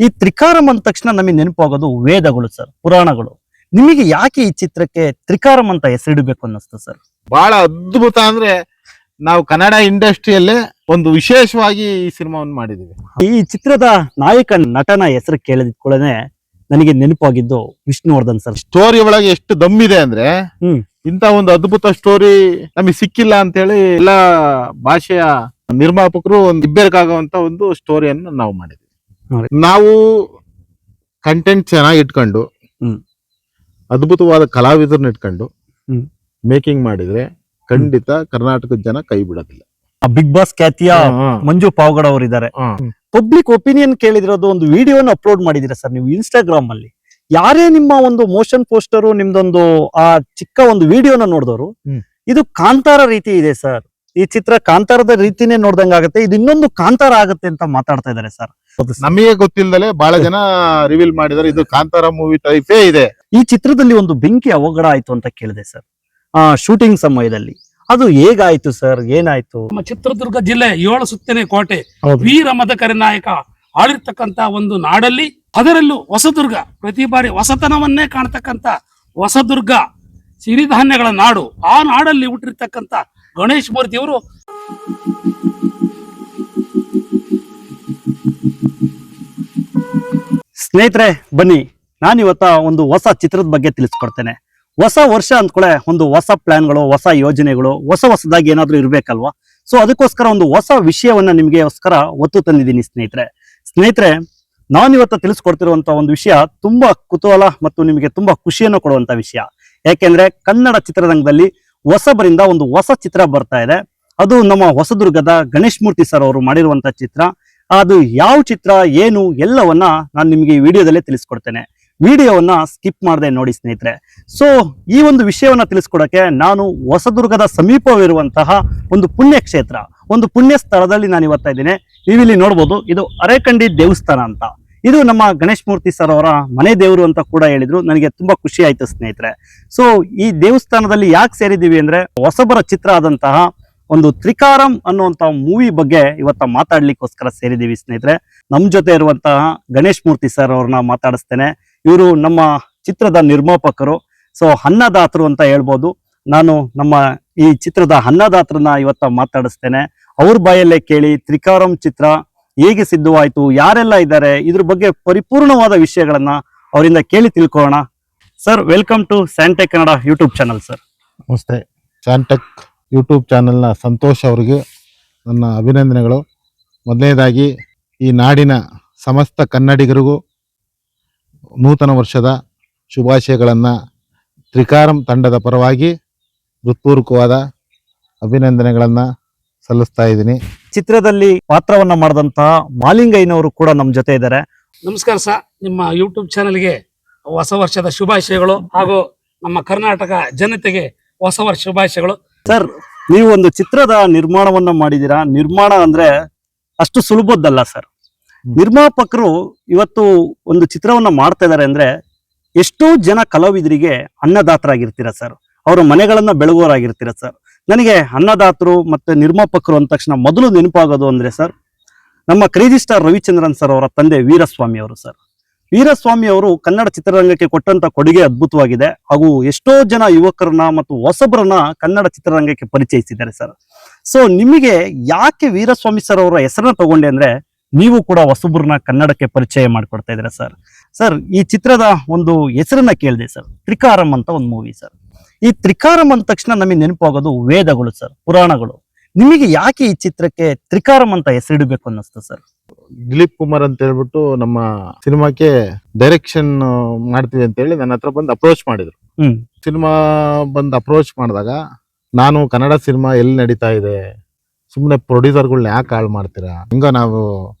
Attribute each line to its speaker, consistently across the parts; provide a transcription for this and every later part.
Speaker 1: ಈ ತ್ರಿಕಾರಂ ಅಂದ ತಕ್ಷಣ ನಮಗೆ ನೆನಪಾಗೋದು ವೇದಗಳು ಸರ್ ಪುರಾಣಗಳು ನಿಮಗೆ ಯಾಕೆ ಈ ಚಿತ್ರಕ್ಕೆ ತ್ರಿಕಾರಂ ಅಂತ ಹೆಸರಿಡಬೇಕು ಅನ್ನಿಸ್ತು ಸರ್
Speaker 2: ಬಹಳ ಅದ್ಭುತ ಅಂದ್ರೆ ನಾವು ಕನ್ನಡ ಇಂಡಸ್ಟ್ರಿಯಲ್ಲೇ ಒಂದು ವಿಶೇಷವಾಗಿ ಈ ಸಿನಿಮಾವನ್ನು ಮಾಡಿದೀವಿ
Speaker 1: ಈ ಚಿತ್ರದ ನಾಯಕ ನಟನ ಹೆಸರು ಕೇಳಿದ ನನಗೆ ನೆನಪಾಗಿದ್ದು ವಿಷ್ಣುವರ್ಧನ್ ಸರ್
Speaker 2: ಸ್ಟೋರಿ ಒಳಗೆ ಎಷ್ಟು ದಮ್ಮಿದೆ ಅಂದ್ರೆ
Speaker 1: ಹ್ಮ್.
Speaker 2: ಇಂತ ಒಂದು ಅದ್ಭುತ ಸ್ಟೋರಿ ನಮಗೆ ಸಿಕ್ಕಿಲ್ಲ ಅಂತ ಹೇಳಿ ಎಲ್ಲಾ ಭಾಷೆಯ ನಿರ್ಮಾಪಕರು ಒಂದು ಇಬ್ಬರಿಗಾಗುವಂತ ಒಂದು ಸ್ಟೋರಿಯನ್ನು ನಾವು ಮಾಡಿದ್ವಿ. ನಾವು ಕಂಟೆಂಟ್ ಚೆನ್ನಾಗಿ ಇಟ್ಕೊಂಡು
Speaker 1: ಹ್ಮ್.
Speaker 2: ಅದ್ಭುತವಾದ ಕಲಾವಿದರನ್ನ ಇಟ್ಕೊಂಡು. ಮೇಕಿಂಗ್ ಮಾಡಿದ್ರೆ ಖಂಡಿತ ಕರ್ನಾಟಕದ ಜನ ಕೈ ಬಿಡೋದಿಲ್ಲ.
Speaker 1: ಬಿಗ್ ಬಾಸ್ ಖ್ಯಾತಿಯ ಮಂಜು ಪಾವಗಡ ಅವರಿದ್ದಾರೆ.
Speaker 2: ಇದ್ದಾರೆ
Speaker 1: ಪಬ್ಲಿಕ್ ಒಪಿನಿಯನ್ ಕೇಳಿದಿರೋದು ಒಂದು ವಿಡಿಯೋನ ಅಪ್ಲೋಡ್ ಮಾಡಿದಿರ ಸರ್ ನೀವು ಇನ್ಸ್ಟಾಗ್ರಾಮ್ ಅಲ್ಲಿ? ಯಾರೇ ನಿಮ್ಮ ಒಂದು ಮೋಷನ್ ಪೋಸ್ಟರ್ ನಿಮ್ದೊಂದು ಆ ಚಿಕ್ಕ ಒಂದು ವಿಡಿಯೋನ ನೋಡಿದವರು ಇದು ಕಾಂತಾರ ರೀತಿ ಇದೆ ಸರ್. ಈ ಚಿತ್ರ ಕಾಂತಾರದ ರೀತಿನೇ ನೋಡ್ದಂಗ ಆಗುತ್ತೆ. ಇದು ಇನ್ನೊಂದು ಕಾಂತಾರ ಆಗುತ್ತೆ ಅಂತ ಮಾತಾಡ್ತಾ ಇದ್ದಾರೆ ಸರ್.
Speaker 2: ನಮಗೆ ಗೊತ್ತಿಲ್ಲದೆ ಬಹಳ ಜನ ರಿವೀಲ್ ಮಾಡಿದಾರೆ ಇದು ಕಾಂತಾರ ಮೂವಿ ಟೈಪೇ ಇದೆ.
Speaker 1: ಈ ಚಿತ್ರದಲ್ಲಿ ಒಂದು ಬೆಂಕಿ ಅವಘಡ ಆಯ್ತು ಅಂತ ಕೇಳಿದೆ ಸರ್. ಆ ಶೂಟಿಂಗ್ ಸಮಯದಲ್ಲಿ. ಅದು ಹೇಗಾಯ್ತು ಸರ್? ಏನಾಯ್ತು?
Speaker 3: ನಮ್ಮ ಚಿತ್ರದುರ್ಗ ಜಿಲ್ಲೆ ಏಳು ಸುತ್ತನೇ ಕೋಟೆ
Speaker 1: ಹೌದು.
Speaker 3: ವೀರ ಮದಕರಿ ನಾಯಕ ಆಳಿರ್ತಕ್ಕಂತ ಒಂದು ನಾಡಲ್ಲಿ ಅದರಲ್ಲೂ ಹೊಸದುರ್ಗ. ಪ್ರತಿ ಬಾರಿ ಹೊಸತನವನ್ನೇ ಕಾಣ್ತಕ್ಕಂತ ಹೊಸದುರ್ಗ. ಸಿರಿಧಾನ್ಯಗಳ ನಾಡು. ಆ ನಾಡಲ್ಲಿ ಹುಟ್ಟಿರ್ತಕ್ಕಂತ ಗಣೇಶ್ ಮೂರ್ತಿಯವರು
Speaker 1: ಸ್ನೇಹಿತರೆ, ಬನ್ನಿ. ನಾನಿವತ್ತ ಒಂದು ಹೊಸ ಚಿತ್ರದ ಬಗ್ಗೆ ತಿಳಿಸ್ಕೊಡ್ತೇನೆ. ಹೊಸ ವರ್ಷ ಅಂದ್ಕೊಳ್ಳೆ ಒಂದು ಹೊಸ ಪ್ಲಾನ್ಗಳು, ಹೊಸ ಯೋಜನೆಗಳು, ಹೊಸ ಹೊಸದಾಗಿ ಏನಾದರೂ ಇರ್ಬೇಕಲ್ವಾ? ಸೊ ಅದಕ್ಕೋಸ್ಕರ ಒಂದು ಹೊಸ ವಿಷಯವನ್ನ ನಿಮ್ಗೆಗೋಸ್ಕರ ಒತ್ತು ತಂದಿದ್ದೀನಿ ಸ್ನೇಹಿತರೆ. ಸ್ನೇಹಿತರೆ, ನಾನಿವತ್ತ ತಿಳಿಸ್ಕೊಡ್ತಿರುವಂತ ಒಂದು ವಿಷಯ ತುಂಬಾ ಕುತೂಹಲ ಮತ್ತು ನಿಮಗೆ ತುಂಬಾ ಖುಷಿಯನ್ನು ಕೊಡುವಂತ ವಿಷಯ. ಯಾಕೆಂದ್ರೆ ಕನ್ನಡ ಚಿತ್ರರಂಗದಲ್ಲಿ ಹೊಸಬರಿಂದ ಒಂದು ಹೊಸ ಚಿತ್ರ ಬರ್ತಾ ಇದೆ. ಅದು ನಮ್ಮ ಹೊಸದುರ್ಗದ ಗಣೇಶ್ ಮೂರ್ತಿ ಸರ್ ಅವರು ಮಾಡಿರುವಂತ ಚಿತ್ರ. ಅದು ಯಾವ ಚಿತ್ರ, ಏನು ಎಲ್ಲವನ್ನ ನಾನು ನಿಮಗೆ ಈ ವಿಡಿಯೋದಲ್ಲೇ ತಿಳಿಸ್ಕೊಡ್ತೇನೆ. ವಿಡಿಯೋವನ್ನ ಸ್ಕಿಪ್ ಮಾಡದೆ ನೋಡಿ ಸ್ನೇಹಿತರೆ. ಸೊ ಈ ಒಂದು ವಿಷಯವನ್ನ ತಿಳಿಸ್ಕೊಡಕ್ಕೆ ನಾನು ಹೊಸದುರ್ಗದ ಸಮೀಪವಿರುವಂತಹ ಒಂದು ಪುಣ್ಯ ಕ್ಷೇತ್ರ ಒಂದು ಪುಣ್ಯ ಸ್ಥಳದಲ್ಲಿ ನಾನು ಇವತ್ತಾ ಇದ್ದೀನಿ. ನೀವಿಲ್ಲಿ ನೋಡ್ಬೋದು, ಇದು ಅರೆಕಂಡಿ ದೇವಸ್ಥಾನ ಅಂತ. ಇದು ನಮ್ಮ ಗಣೇಶ್ ಮೂರ್ತಿ ಸರ್ ಅವರ ಮನೆ ದೇವರು ಅಂತ ಕೂಡ ಹೇಳಿದ್ರು. ನನಗೆ ತುಂಬಾ ಖುಷಿ ಆಯ್ತು ಸ್ನೇಹಿತರೆ. ಸೊ ಈ ದೇವಸ್ಥಾನದಲ್ಲಿ ಯಾಕೆ ಸೇರಿದ್ದೀವಿ ಅಂದ್ರೆ ಹೊಸಬರ ಚಿತ್ರ ಆದಂತಹ ಒಂದು ತ್ರಿಕಾರಂ ಅನ್ನುವಂತಹ ಮೂವಿ ಬಗ್ಗೆ ಇವತ್ತ ಮಾತಾಡ್ಲಿಕ್ಕೋಸ್ಕರ ಸೇರಿದ್ದೀವಿ ಸ್ನೇಹಿತರೆ. ನಮ್ ಜೊತೆ ಇರುವಂತಹ ಗಣೇಶ್ ಮೂರ್ತಿ ಸರ್ ಅವ್ರನ್ನ ಮಾತಾಡಿಸ್ತೇನೆ. ಇವರು ನಮ್ಮ ಚಿತ್ರದ ನಿರ್ಮಾಪಕರು. ಸೊ ಅನ್ನದಾತರು ಅಂತ ಹೇಳ್ಬೋದು. ನಾನು ನಮ್ಮ ಈ ಚಿತ್ರದ ಅನ್ನದಾತ್ರನ ಇವತ್ತ ಮಾತಾಡಿಸ್ತೇನೆ. ಅವ್ರ ಬಾಯಲ್ಲೇ ಕೇಳಿ ತ್ರಿಕಾರಂ ಚಿತ್ರ ಹೇಗೆ ಸಿದ್ಧವಾಯಿತು, ಯಾರೆಲ್ಲ ಇದ್ದಾರೆ, ಇದ್ರ ಬಗ್ಗೆ ಪರಿಪೂರ್ಣವಾದ ವಿಷಯಗಳನ್ನ ಅವರಿಂದ ಕೇಳಿ ತಿಳ್ಕೊಳ್ಳೋಣ. Sir welcome to Santech Kannada YouTube channel sir
Speaker 2: ನಮಸ್ತೆ. ಸ್ಯಾಂಟೆಕ್ ಯೂಟ್ಯೂಬ್ ಚಾನೆಲ್ನ ಸಂತೋಷ್ ಅವರಿಗೆ ನನ್ನ ಅಭಿನಂದನೆಗಳು. ಮೊದಲನೇದಾಗಿ, ಈ ನಾಡಿನ ಸಮಸ್ತ ಕನ್ನಡಿಗರಿಗೂ ನೂತನ ವರ್ಷದ ಶುಭಾಶಯಗಳನ್ನು ತ್ರಿಕಾರಂ ತಂಡದ ಪರವಾಗಿ ಹೃತ್ಪೂರ್ವಕವಾದ ಅಭಿನಂದನೆಗಳನ್ನು ಸಲ್ಲಿಸ್ತಾ ಇದ್ದೀನಿ.
Speaker 1: ಚಿತ್ರದಲ್ಲಿ ಪಾತ್ರವನ್ನ ಮಾಡಿದಂತಹ ಮಾಲಿಂಗಯ್ಯನವರು ಕೂಡ ನಮ್ಮ ಜೊತೆ ಇದ್ದಾರೆ.
Speaker 3: ನಮಸ್ಕಾರ ಸರ್. ನಿಮ್ಮ ಯೂಟ್ಯೂಬ್ ಚಾನೆಲ್ಗೆ ಹೊಸ ವರ್ಷದ ಶುಭಾಶಯಗಳು ಹಾಗೂ ನಮ್ಮ ಕರ್ನಾಟಕ ಜನತೆಗೆ ಹೊಸ ವರ್ಷ ಶುಭಾಶಯಗಳು.
Speaker 1: ಸರ್ ನೀವು ಒಂದು ಚಿತ್ರದ ನಿರ್ಮಾಣವನ್ನ ಮಾಡಿದೀರಾ ನಿರ್ಮಾಣ ಅಂದ್ರೆ ಅಷ್ಟು ಸುಲಭದ್ದಲ್ಲ ಸರ್. ನಿರ್ಮಾಪಕರು ಇವತ್ತು ಒಂದು ಚಿತ್ರವನ್ನ ಮಾಡ್ತಾ ಇದ್ದಾರೆ ಅಂದ್ರೆ ಎಷ್ಟೋ ಜನ ಕಲಾವಿದರಿಗೆ ಅನ್ನದಾತರಾಗಿರ್ತೀರಾ ಸರ್. ಅವರ ಮನೆಗಳನ್ನ ಬೆಳಗೋರಾಗಿರ್ತೀರಾ ಸರ್. ನನಗೆ ಅನ್ನದಾತರು ಮತ್ತು ನಿರ್ಮಾಪಕರು ಅಂದ ತಕ್ಷಣ ಮೊದಲು ನೆನಪಾಗೋದು ಅಂದರೆ ಸರ್, ನಮ್ಮ ಕ್ರೇಜಿ ಸ್ಟಾರ್ ರವಿಚಂದ್ರನ್ ಸರ್ ಅವರ ತಂದೆ ವೀರಸ್ವಾಮಿ ಅವರು ಸರ್. ವೀರಸ್ವಾಮಿ ಅವರು ಕನ್ನಡ ಚಿತ್ರರಂಗಕ್ಕೆ ಕೊಟ್ಟಂತ ಕೊಡುಗೆ ಅದ್ಭುತವಾಗಿದೆ. ಹಾಗೂ ಎಷ್ಟೋ ಜನ ಯುವಕರನ್ನ ಮತ್ತು ಹೊಸಬರನ್ನ ಕನ್ನಡ ಚಿತ್ರರಂಗಕ್ಕೆ ಪರಿಚಯಿಸಿದ್ದಾರೆ ಸರ್. ಸೊ ನಿಮಗೆ ಯಾಕೆ ವೀರಸ್ವಾಮಿ ಸರ್ ಅವರ ಹೆಸರನ್ನ ತಗೊಂಡೆ ಅಂದ್ರೆ ನೀವು ಕೂಡ ಹೊಸಬ್ರನ್ನ ಕನ್ನಡಕ್ಕೆ ಪರಿಚಯ ಮಾಡಿಕೊಡ್ತಾ ಇದ್ದೀರಾ ಸರ್. ಸರ್, ಈ ಚಿತ್ರದ ಒಂದು ಹೆಸರನ್ನ ಕೇಳಿದೆ ಸರ್. ತ್ರಿಕಾರಂ ಅಂತ ಒಂದು ಮೂವಿ ಸರ್. ಈ ತ್ರಿಕಾರಂ ಅಂದ ತಕ್ಷಣ ನಮಗೆ ನೆನಪಾಗೋದು ವೇದಗಳು ಸರ್ ಪುರಾಣಗಳು. ನಿಮಗೆ ಯಾಕೆ ಈ ಚಿತ್ರಕ್ಕೆ ತ್ರಿಕಾರಂ ಅಂತ ಹೆಸರಿಡಬೇಕು ಅನ್ನಿಸ್ತು ಸರ್?
Speaker 2: ದಿಲೀಪ್ ಕುಮಾರ್ ಅಂತ ಹೇಳ್ಬಿಟ್ಟು ನಮ್ಮ ಸಿನಿಮಾಕ್ಕೆ ಡೈರೆಕ್ಷನ್ ಮಾಡ್ತೀವಿ ಅಂತ ಹೇಳಿ ನನ್ನ ಹತ್ರ ಬಂದು ಅಪ್ರೋಚ್ ಮಾಡಿದ್ರು.
Speaker 1: ಹ್ಮ್.
Speaker 2: ಸಿನಿಮಾ ಬಂದು ಅಪ್ರೋಚ್ ಮಾಡಿದಾಗ ನಾನು ಕನ್ನಡ ಸಿನಿಮಾ ಎಲ್ಲಿ ನಡೀತಾ ಇದೆ ಸುಮ್ಮನೆ ಪ್ರೊಡ್ಯೂಸರ್ಗಳ್ನ ಯಾಕೆ ಹಾಳು ಮಾಡ್ತೀರಾ ಹಿಂಗ ನಾವು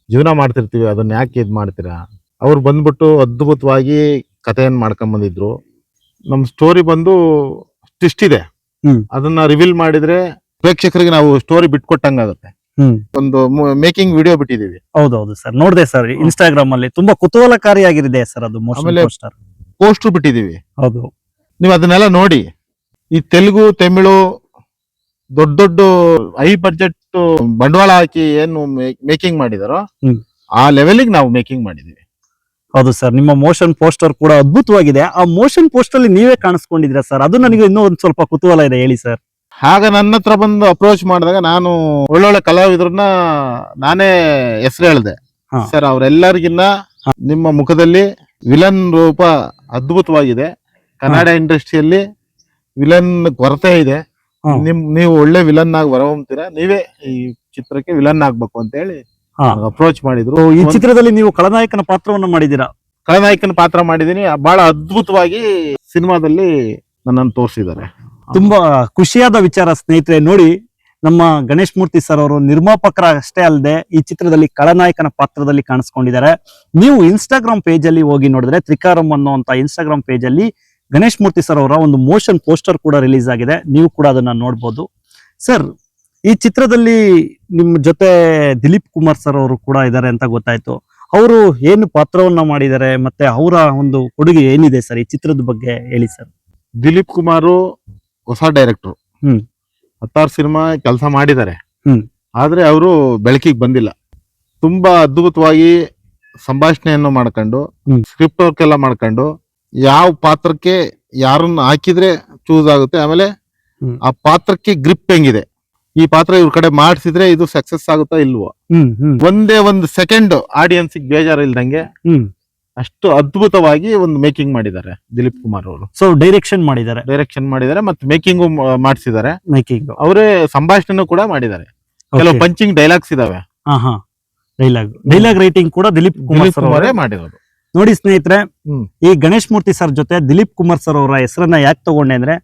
Speaker 2: ಜೀವನ ಮಾಡ್ತಿರ್ತೀವಿ ಅದನ್ನ ಯಾಕೆ ಇದು ಮಾಡ್ತೀರಾ? ಅವ್ರು ಬಂದ್ಬಿಟ್ಟು ಅದ್ಭುತವಾಗಿ ಕಥೆಯನ್ನು ಮಾಡ್ಕೊಂಡ್ ಬಂದಿದ್ರು. ನಮ್ಮ ಸ್ಟೋರಿ ಬಂದು ಇಷ್ಟಿದೆ
Speaker 1: ಇದೆ.
Speaker 2: ಅದನ್ನ ರಿವೀಲ್ ಮಾಡಿದ್ರೆ ಪ್ರೇಕ್ಷಕರಿಗೆ ನಾವು ಸ್ಟೋರಿ ಬಿಟ್ಕೊಟ್ಟಂಗಾಗುತ್ತೆ. ಒಂದು ಮೇಕಿಂಗ್ ವಿಡಿಯೋ ಬಿಟ್ಟಿದೀವಿ
Speaker 1: ಹೌದೌದು ಸರ್. ನೋಡಿದೆ ಸರ್ ಇನ್ಸ್ಟಾಗ್ರಾಮ್ ಅಲ್ಲಿ ತುಂಬಾ ಕುತೂಹಲಕಾರಿಯಾಗಿದೆ ಸರ್ ಅದು
Speaker 2: ಆಮೇಲೆ-
Speaker 1: ಪೋಸ್ಟರ್
Speaker 2: ಪೋಸ್ಟರ್ ಬಿಟ್ಟಿದೀವಿ
Speaker 1: ಹೌದು.
Speaker 2: ನೀವು ಅದನ್ನೆಲ್ಲ ನೋಡಿ ಈ ತೆಲುಗು ತಮಿಳು ದೊಡ್ಡ ದೊಡ್ಡ ಹೈ ಬಜೆಟ್ ಬಂಡವಾಳ ಹಾಕಿ ಏನು ಮೇಕಿಂಗ್ ಮಾಡಿದಾರೋ. ಆ ಲೆವೆಲಿಗೆ ನಾವು ಮೇಕಿಂಗ್ ಮಾಡಿದೀವಿ
Speaker 1: ಹೌದು ಸರ್ ನಿಮ್ಮ ಮೋಷನ್ ಪೋಸ್ಟರ್ ಕೂಡ ಅದ್ಭುತವಾಗಿದೆ. ಆ ಮೋಷನ್ ಪೋಸ್ಟರ್ ಅಲ್ಲಿ ನೀವೇ ಕಾಣಿಸ್ಕೊಂಡಿದ್ದೀರಾ ಸರ್? ಅದು ನನಗೆ ಇನ್ನೂ ಒಂದ್ ಸ್ವಲ್ಪ ಕುತೂಹಲ ಇದೆ ಹೇಳಿ ಸರ್.
Speaker 2: ಆಗ ನನ್ನ ಹತ್ರ ಬಂದು ಅಪ್ರೋಚ್ ಮಾಡಿದಾಗ ನಾನು ಒಳ್ಳೊಳ್ಳೆ ಕಲಾವಿದ್ರನ್ನ ನಾನೇ ಹೆಸರು ಹೇಳಿದೆ.
Speaker 1: ಹಾ.
Speaker 2: ಸರ್ ಅವರೆಲ್ಲರಿಗಿನ್ನ ನಿಮ್ಮ ಮುಖದಲ್ಲಿ ವಿಲನ್ ರೂಪ ಅದ್ಭುತವಾಗಿದೆ. ಕನ್ನಡ ಇಂಡಸ್ಟ್ರಿಯಲ್ಲಿ ವಿಲನ್ ಕೊರತೆ ಇದೆ.
Speaker 1: ಹಾ.
Speaker 2: ನಿಮ್ ನೀವು ಒಳ್ಳೆ ವಿಲನ್ ಆಗಿ ಹೊರಹೊಮ್ತೀರಾ? ನೀವೇ ಈ ಚಿತ್ರಕ್ಕೆ ವಿಲನ್ ಆಗ್ಬೇಕು ಅಂತ ಹೇಳಿ. ಅಪ್ರೋಚ್ ಮಾಡಿದ್ರು.
Speaker 1: ಈ ಚಿತ್ರದಲ್ಲಿ ನೀವು ಖಳನಾಯಕನ ಪಾತ್ರವನ್ನು ಮಾಡಿದ್ದೀರಾ?
Speaker 2: ಖಳನಾಯಕನ ಪಾತ್ರ ಮಾಡಿದೀನಿ ಬಹಳ ಅದ್ಭುತವಾಗಿ ಸಿನಿಮಾದಲ್ಲಿ ನನ್ನನ್ನು ತೋರಿಸಿದ್ದಾರೆ.
Speaker 1: ತುಂಬಾ ಖುಷಿಯಾದ ವಿಚಾರ ಸ್ನೇಹಿತರೆ ನೋಡಿ ನಮ್ಮ ಗಣೇಶ್ ಮೂರ್ತಿ ಸರ್ ಅವರು ನಿರ್ಮಾಪಕರ ಅಷ್ಟೇ ಅಲ್ಲದೆ ಈ ಚಿತ್ರದಲ್ಲಿ ಖಳನಾಯಕನ ಪಾತ್ರದಲ್ಲಿ ಕಾಣಿಸ್ಕೊಂಡಿದ್ದಾರೆ. ನೀವು ಇನ್ಸ್ಟಾಗ್ರಾಮ್ ಪೇಜ್ ಅಲ್ಲಿ ಹೋಗಿ ನೋಡಿದ್ರೆ ತ್ರಿಕಾರಂ ಅನ್ನುವಂತ ಇನ್ಸ್ಟಾಗ್ರಾಮ್ ಪೇಜ್ ಅಲ್ಲಿ ಗಣೇಶ್ ಮೂರ್ತಿ ಸರ್ ಅವರ ಒಂದು ಮೋಷನ್ ಪೋಸ್ಟರ್ ಕೂಡ ರಿಲೀಸ್ ಆಗಿದೆ. ನೀವು ಕೂಡ ಅದನ್ನ ನೋಡ್ಬೋದು. ಸರ್ ಈ ಚಿತ್ರದಲ್ಲಿ ನಿಮ್ಮ ಜೊತೆ ದಿಲೀಪ್ ಕುಮಾರ್ ಸರ್ ಅವರು ಕೂಡ ಇದ್ದಾರೆ ಅಂತ ಗೊತ್ತಾಯ್ತು ಅವರು ಏನು ಪಾತ್ರವನ್ನ ಮಾಡಿದ್ದಾರೆ ಮತ್ತೆ ಅವರ ಒಂದು ಕೊಡುಗೆ ಏನಿದೆ ಸರ್ ಈ ಚಿತ್ರದ ಬಗ್ಗೆ ಹೇಳಿ ಸರ್
Speaker 2: ದಿಲೀಪ್ ಕುಮಾರು ಹೊಸ ಡೈರೆಕ್ಟರ್
Speaker 1: ಹ್ಮ್.
Speaker 2: ಹತ್ತಾರು ಸಿನಿಮಾ ಕೆಲಸ ಮಾಡಿದ್ದಾರೆ
Speaker 1: ಹ್ಮ್.
Speaker 2: ಆದ್ರೆ ಅವರು ಬೆಳಕಿಗೆ ಬಂದಿಲ್ಲ ತುಂಬಾ ಅದ್ಭುತವಾಗಿ ಸಂಭಾಷಣೆಯನ್ನು ಮಾಡ್ಕೊಂಡು
Speaker 1: ಹ್ಮ್.
Speaker 2: ಸ್ಕ್ರಿಪ್ಟ್ ವರ್ಕ್ ಎಲ್ಲ ಮಾಡ್ಕೊಂಡು ಯಾವ ಪಾತ್ರಕ್ಕೆ ಯಾರನ್ನ ಹಾಕಿದ್ರೆ ಚೂಸ್ ಆಗುತ್ತೆ ಆಮೇಲೆ
Speaker 1: ಹ್ಮ್.
Speaker 2: ಆ ಪಾತ್ರಕ್ಕೆ ಗ್ರಿಪ್ ಹೆಂಗಿದೆ ಈ ಪಾತ್ರ ಇವ್ರ ಕಡೆ ಮಾಡಿಸಿದ್ರೆ ಇದು ಸಕ್ಸಸ್ ಆಗುತ್ತಾ ಇಲ್ವೋ? ಒಂದೇ ಒಂದು ಸೆಕೆಂಡ್ ಆಡಿಯನ್ಸ್ ಬೇಜಾರು ಇಲ್ದಂಗೆ
Speaker 1: ಹ್ಮ್.
Speaker 2: ಅಷ್ಟು ಅದ್ಭುತವಾಗಿ ಒಂದು ಮೇಕಿಂಗ್ ಮಾಡಿದ್ದಾರೆ ದಿಲೀಪ್ ಕುಮಾರ್ ಅವರು.
Speaker 1: ಸೊ ಡೈರೆಕ್ಷನ್ ಮಾಡಿದ್ದಾರೆ.
Speaker 2: ಡೈರೆಕ್ಷನ್ ಮಾಡಿದ್ದಾರೆ ಮತ್ತೆ ಮೇಕಿಂಗು ಮಾಡಿಸಿದ್ದಾರೆ.
Speaker 1: ಮೇಕಿಂಗ್
Speaker 2: ಅವರೇ ಸಂಭಾಷಣೆ ಕೂಡ ಮಾಡಿದ್ದಾರೆ. ಕೆಲವು ಪಂಚಿಂಗ್ ಡೈಲಾಗ್ಸ್ ಇದಾವೆ.
Speaker 1: ಹಾ ಹಾ. ಡೈಲಾಗ್ ಡೈಲಾಗ್ ರೈಟಿಂಗ್ ಕೂಡ ದಿಲೀಪ್ ಕುಮಾರ್ ಸರ್ ಅವರೇ.
Speaker 2: ಮಾಡಿರೋದು.
Speaker 1: ನೋಡಿ ಸ್ನೇಹಿತರೆ ಈ ಗಣೇಶ್ ಮೂರ್ತಿ ಸರ್ ಜೊತೆ ದಿಲೀಪ್ ಕುಮಾರ್ ಸರ್ ಅವರ ಹೆಸರನ್ನ ಯಾಕೆ ತಗೊಂಡೆ ಅಂದ್ರೆ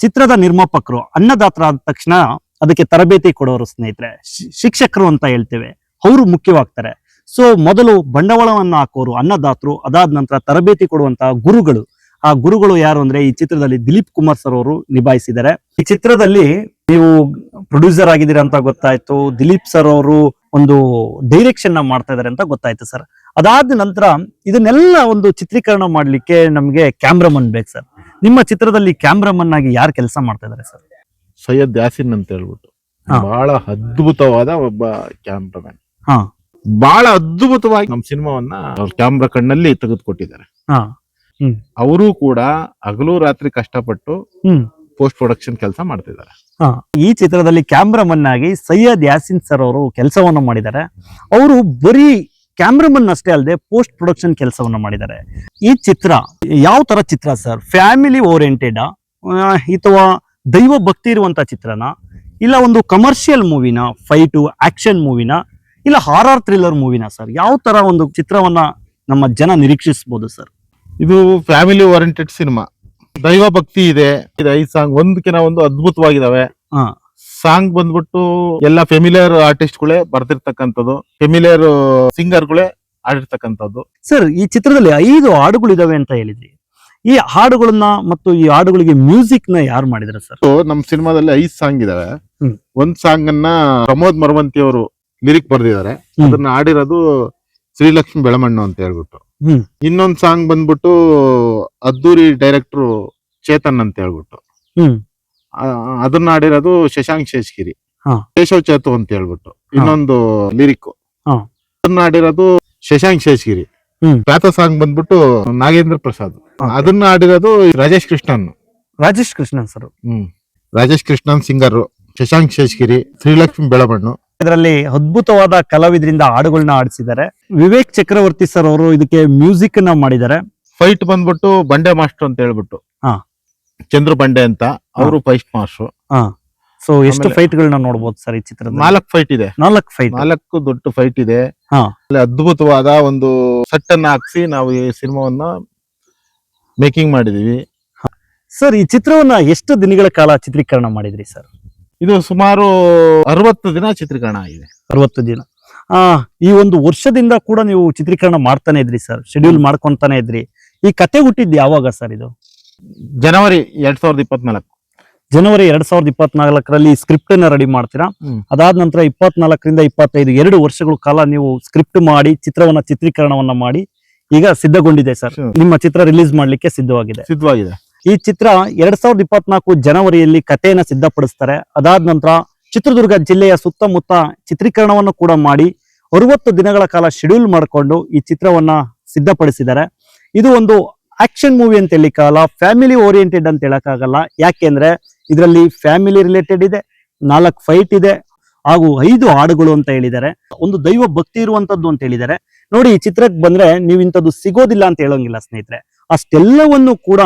Speaker 1: ಚಿತ್ರದ ನಿರ್ಮಾಪಕರು ಅನ್ನದಾತರ ಆದ ತಕ್ಷಣ ಅದಕ್ಕೆ ತರಬೇತಿ ಕೊಡೋರು ಸ್ನೇಹಿತರೆ ಶಿಕ್ಷಕರು ಅಂತ ಹೇಳ್ತೇವೆ. ಅವರು ಮುಖ್ಯವಾಗ್ತಾರೆ. ಸೊ ಮೊದಲು ಬಂಡವಾಳವನ್ನು ಹಾಕೋರು, ಅನ್ನದಾತರು, ಅದಾದ ನಂತರ ತರಬೇತಿ ಕೊಡುವಂತಹ ಗುರುಗಳು. ಆ ಗುರುಗಳು ಯಾರು ಅಂದ್ರೆ ಈ ಚಿತ್ರದಲ್ಲಿ ದಿಲೀಪ್ ಕುಮಾರ್ ಸರ್ ಅವರು ನಿಭಾಯಿಸಿದ್ದಾರೆ. ಈ ಚಿತ್ರದಲ್ಲಿ ನೀವು ಪ್ರೊಡ್ಯೂಸರ್ ಆಗಿದ್ದೀರಾ ಅಂತ ಗೊತ್ತಾಯ್ತು. ದಿಲೀಪ್ ಸರ್ ಅವರು ಒಂದು ಡೈರೆಕ್ಷನ್ನ ಮಾಡ್ತಾ ಇದಾರೆ ಅಂತ ಗೊತ್ತಾಯ್ತು ಸರ್. ಅದಾದ ನಂತರ ಇದನ್ನೆಲ್ಲ ಒಂದು ಚಿತ್ರೀಕರಣ ಮಾಡ್ಲಿಕ್ಕೆ ನಮ್ಗೆ ಕ್ಯಾಮ್ರಾಮನ್ ಬೇಕು ಸರ್. ನಿಮ್ಮ ಚಿತ್ರದಲ್ಲಿ ಕ್ಯಾಮ್ರಾಮನ್ ಆಗಿ ಯಾರು ಕೆಲಸ ಮಾಡ್ತಾ ಇದಾರೆ ಸರ್?
Speaker 2: ಸೈಯದ್ ಯಾಸಿನ್ ಅಂತ ಹೇಳ್ಬಿಟ್ಟು. ಬಹಳ ಅದ್ಭುತವಾದ ಒಬ್ಬ ಕ್ಯಾಮ್ರಾಮನ್. ಬಹಳ ಅದ್ಭುತವಾಗಿ ನಮ್ಮ ಸಿನಿಮಾವನ್ನ ಅವ್ರ ಕ್ಯಾಮ್ರಾ ಕಣ್ಣಲ್ಲಿ ತೆಗೆದುಕೊಟ್ಟಿದ್ದಾರೆ. ಅವರು ಕೂಡ ಹಗಲು ರಾತ್ರಿ ಕಷ್ಟಪಟ್ಟು ಪೋಸ್ಟ್ ಪ್ರೊಡಕ್ಷನ್ ಕೆಲಸ ಮಾಡ್ತಿದ್ದಾರೆ.
Speaker 1: ಈ ಚಿತ್ರದಲ್ಲಿ ಕ್ಯಾಮ್ರಾಮನ್ ಆಗಿ ಸೈಯದ್ ಯಾಸಿನ್ ಸರ್ ಅವರು ಕೆಲಸವನ್ನು ಮಾಡಿದ್ದಾರೆ. ಅವರು ಬರೀ ಕ್ಯಾಮ್ರಾಮನ್ ಅಷ್ಟೇ ಅಲ್ಲದೆ ಪೋಸ್ಟ್ ಪ್ರೊಡಕ್ಷನ್ ಕೆಲಸವನ್ನು ಮಾಡಿದ್ದಾರೆ. ಈ ಚಿತ್ರ ಯಾವ ತರ ಚಿತ್ರ ಸರ್? ಫ್ಯಾಮಿಲಿ ಓರಿಯೆಂಟೆಡ್ ಅಥವಾ ದೈವ ಭಕ್ತಿ ಇರುವಂತ ಚಿತ್ರನ ಇಲ್ಲ ಒಂದು ಕಮರ್ಷಿಯಲ್ ಮೂವಿನ ಫೈಟು ಆಕ್ಷನ್ ಮೂವಿನ ಇಲ್ಲ ಹಾರರ್ ಥ್ರಿಲ್ಲರ್ ಮೂವಿನ ಸರ್ ಯಾವ ತರ ಒಂದು ಚಿತ್ರವನ್ನ ನಮ್ಮ ಜನ ನಿರೀಕ್ಷಿಸಬಹುದು ಸರ್
Speaker 2: ಇದು ಫ್ಯಾಮಿಲಿ ಓರಿಯೆಂಟೆಡ್ ಸಿನಿಮಾ ದೈವ ಭಕ್ತಿ ಇದೆ. ಇದು ಐದು ಸಾಂಗ್ ಒಂದಕ್ಕಿನ ಒಂದು ಅದ್ಭುತವಾಗಿದಾವೆ.
Speaker 1: ಹಾ.
Speaker 2: ಸಾಂಗ್ ಬಂದ್ಬಿಟ್ಟು ಎಲ್ಲ ಫೆಮಿಲಿಯರ್ ಆರ್ಟಿಸ್ಟ್ಗಳೇ ಬರ್ತಿರ್ತಕ್ಕಂಥದ್ದು ಫೆಮಿಲಿಯರ್ ಸಿಂಗರ್ಗಳೇ ಆಡಿರ್ತಕ್ಕಂಥದ್ದು.
Speaker 1: ಸರ್ ಈ ಚಿತ್ರದಲ್ಲಿ ಐದು ಹಾಡುಗಳಿದಾವೆ ಅಂತ ಹೇಳಿದ್ರಿ. ಈ ಹಾಡುಗಳನ್ನ ಮತ್ತು ಈ ಹಾಡುಗಳಿಗೆ ಮ್ಯೂಸಿಕ್ನ ಯಾರು ಮಾಡಿದಾರೆ ಸರ್?
Speaker 2: ನಮ್ ಸಿನಿಮಾದಲ್ಲಿ ಐದ್ ಸಾಂಗ್ ಇದಾವೆ. ಒಂದ್ ಸಾಂಗ್ ಅನ್ನ ಪ್ರಮೋದ್ ಮರವಂತಿ ಅವರು ಲಿರಿಕ್ ಬರ್ದಿದ್ದಾರೆ ಅದನ್ನ ಆಡಿರೋದು ಶ್ರೀಲಕ್ಷ್ಮಿ ಬೆಳಮಣ್ಣು ಅಂತ ಹೇಳ್ಬಿಟ್ಟು. ಇನ್ನೊಂದ್ ಸಾಂಗ್ ಬಂದ್ಬಿಟ್ಟು ಅದ್ದೂರಿ ಡೈರೆಕ್ಟರ್ ಚೇತನ್ ಅಂತ ಹೇಳ್ಬಿಟ್ಟು. ಅದನ್ನ ಆಡಿರೋದು ಶಶಾಂಕ್ ಶೇಷಗಿರಿ. ಕೇಶವ್ ಚೇತು ಅಂತ ಹೇಳ್ಬಿಟ್ಟು. ಇನ್ನೊಂದು ಲಿರಿಕ್. ಅದನ್ನ ಆಡಿರೋದು ಶಶಾಂಕ್ ಶೇಷಗಿರಿ.
Speaker 1: ಹ್ಮ್.
Speaker 2: ಪ್ಯಾತ ಸಾಂಗ್ ಬಂದ್ಬಿಟ್ಟು ನಾಗೇಂದ್ರ ಪ್ರಸಾದ್. ಅದನ್ನ ಆಡಿರೋದು ರಾಜೇಶ್ ಕೃಷ್ಣನ್.
Speaker 1: ರಾಜೇಶ್ ಕೃಷ್ಣನ್ ಸರ್
Speaker 2: ಹ್ಮ್. ರಾಜೇಶ್ ಕೃಷ್ಣನ್ ಸಿಂಗರ್ ಶಶಾಂಕ್ ಶೇಷಗಿರಿ ಶ್ರೀಲಕ್ಷ್ಮಿ ಬೆಳಮಣ್ಣು
Speaker 1: ಇದರಲ್ಲಿ ಅದ್ಭುತವಾದ ಕಲಾವಿದರಿಂದ ಹಾಡುಗಳನ್ನ ಆಡಿಸಿದ್ದಾರೆ ವಿವೇಕ್ ಚಕ್ರವರ್ತಿ ಸರ್ ಅವರು ಇದಕ್ಕೆ ಮ್ಯೂಸಿಕ್ನ ಮಾಡಿದ್ದಾರೆ.
Speaker 2: ಫೈಟ್ ಬಂದ್ಬಿಟ್ಟು ಬಂಡೆ ಮಾಸ್ಟರ್ ಅಂತ ಹೇಳ್ಬಿಟ್ಟು.
Speaker 1: ಹಾ.
Speaker 2: ಚಂದ್ರು ಬಂಡೆ ಅಂತ. ಅವರು ಫೈಟ್ ಮಾಸ್ಟರ್
Speaker 1: ಸೊ ಎಷ್ಟು
Speaker 2: ಆಮೇಲೆ-
Speaker 1: ಫೈಟ್ ಗಳನ್ನ ನೋಡಬಹುದು ಸರ್ ಈ ಚಿತ್ರದಲ್ಲಿ?
Speaker 2: ನಾಲ್ಕು ಫೈಟ್ ಇದೆ.
Speaker 1: ನಾಲ್ಕು ಫೈಟ್
Speaker 2: ನಾಲ್ಕು ದೊಡ್ಡ ಫೈಟ್ ಇದೆ.
Speaker 1: ಹಾ.
Speaker 2: ಅಲ್ಲಿ ಅದ್ಭುತವಾದ ಒಂದು ಸೆಟ್ ಅನ್ನ ಹಾಕ್ಸಿ ನಾವು ಈ ಸಿನಿಮಾವನ್ನ ಮೇಕಿಂಗ್ ಮಾಡಿದೀವಿ.
Speaker 1: ಸರ್ ಈ ಚಿತ್ರವನ್ನ ಎಷ್ಟು ದಿನಗಳ ಕಾಲ ಚಿತ್ರೀಕರಣ ಮಾಡಿದ್ರಿ ಸರ್
Speaker 2: ಇದು ಸುಮಾರು ಅರವತ್ತು ದಿನ ಚಿತ್ರೀಕರಣ ಆಗಿದೆ.
Speaker 1: ಅರವತ್ತು ದಿನ. ಆ ಈ ಒಂದು ವರ್ಷದಿಂದ ಕೂಡ ನೀವು ಚಿತ್ರೀಕರಣ ಮಾಡ್ತಾನೆ ಇದ್ರಿ ಸರ್ ಶೆಡ್ಯೂಲ್ ಮಾಡ್ಕೊಂತಾನೆ ಇದ್ರಿ. ಈ ಕತೆ ಹುಟ್ಟಿದ್ ಯಾವಾಗ ಸರ್ ಇದು?
Speaker 2: ಜನವರಿ ಎರಡ್ ಸಾವಿರದ ಇಪ್ಪತ್ನಾಲ್ಕು.
Speaker 1: ಜನವರಿ ಎರಡ್ ಸಾವಿರದ ಇಪ್ಪತ್ನಾಲ್ಕರಲ್ಲಿ ಸ್ಕ್ರಿಪ್ಟ್ ಅನ್ನ ರೆಡಿ ಮಾಡ್ತೀರಾ. ಅದಾದ ನಂತರ ಇಪ್ಪತ್ನಾಲ್ಕರಿಂದ ಇಪ್ಪತ್ತೈದು ಎರಡು ವರ್ಷಗಳ ಕಾಲ ನೀವು ಸ್ಕ್ರಿಪ್ಟ್ ಮಾಡಿ ಚಿತ್ರವನ್ನ ಚಿತ್ರೀಕರಣವನ್ನ ಮಾಡಿ ಈಗ ಸಿದ್ಧಗೊಂಡಿದೆ ಸರ್. ನಿಮ್ಮ ಚಿತ್ರ ರಿಲೀಸ್ ಮಾಡ್ಲಿಕ್ಕೆ ಸಿದ್ಧವಾಗಿದೆ.
Speaker 2: ಸಿದ್ಧವಾಗಿದೆ.
Speaker 1: ಈ ಚಿತ್ರ ಎರಡ್ ಸಾವಿರದ ಇಪ್ಪತ್ನಾಲ್ಕು ಜನವರಿಯಲ್ಲಿ ಕಥೆಯನ್ನ ಸಿದ್ಧಪಡಿಸ್ತಾರೆ. ಅದಾದ ನಂತರ ಚಿತ್ರದುರ್ಗ ಜಿಲ್ಲೆಯ ಸುತ್ತಮುತ್ತ ಚಿತ್ರೀಕರಣವನ್ನು ಕೂಡ ಮಾಡಿ ಅರವತ್ತು ದಿನಗಳ ಕಾಲ ಶೆಡ್ಯೂಲ್ ಮಾಡಿಕೊಂಡು ಈ ಚಿತ್ರವನ್ನ ಸಿದ್ಧಪಡಿಸಿದ್ದಾರೆ. ಇದು ಒಂದು ಆಕ್ಷನ್ ಮೂವಿ ಅಂತ ಹೇಳಿಕ್ಕಾಗಲ್ಲ ಫ್ಯಾಮಿಲಿ ಓರಿಯೆಂಟೆಡ್ ಅಂತ ಹೇಳಕ್ಕಾಗಲ್ಲ. ಯಾಕೆಂದ್ರೆ ಇದರಲ್ಲಿ ಫ್ಯಾಮಿಲಿ ರಿಲೇಟೆಡ್ ಇದೆ, ನಾಲ್ಕು ಫೈಟ್ ಇದೆ, ಹಾಗೂ ಐದು ಹಾಡುಗಳು ಅಂತ ಹೇಳಿದ್ದಾರೆ. ಒಂದು ದೈವ ಭಕ್ತಿ ಇರುವಂತದ್ದು ಅಂತ ಹೇಳಿದ್ದಾರೆ. ನೋಡಿ, ಈ ಚಿತ್ರಕ್ಕೆ ಬಂದ್ರೆ ನೀವು ಇಂಥದ್ದು ಸಿಗೋದಿಲ್ಲ ಅಂತ ಹೇಳೋಂಗಿಲ್ಲ ಸ್ನೇಹಿತರೆ. ಅಷ್ಟೆಲ್ಲವನ್ನು ಕೂಡ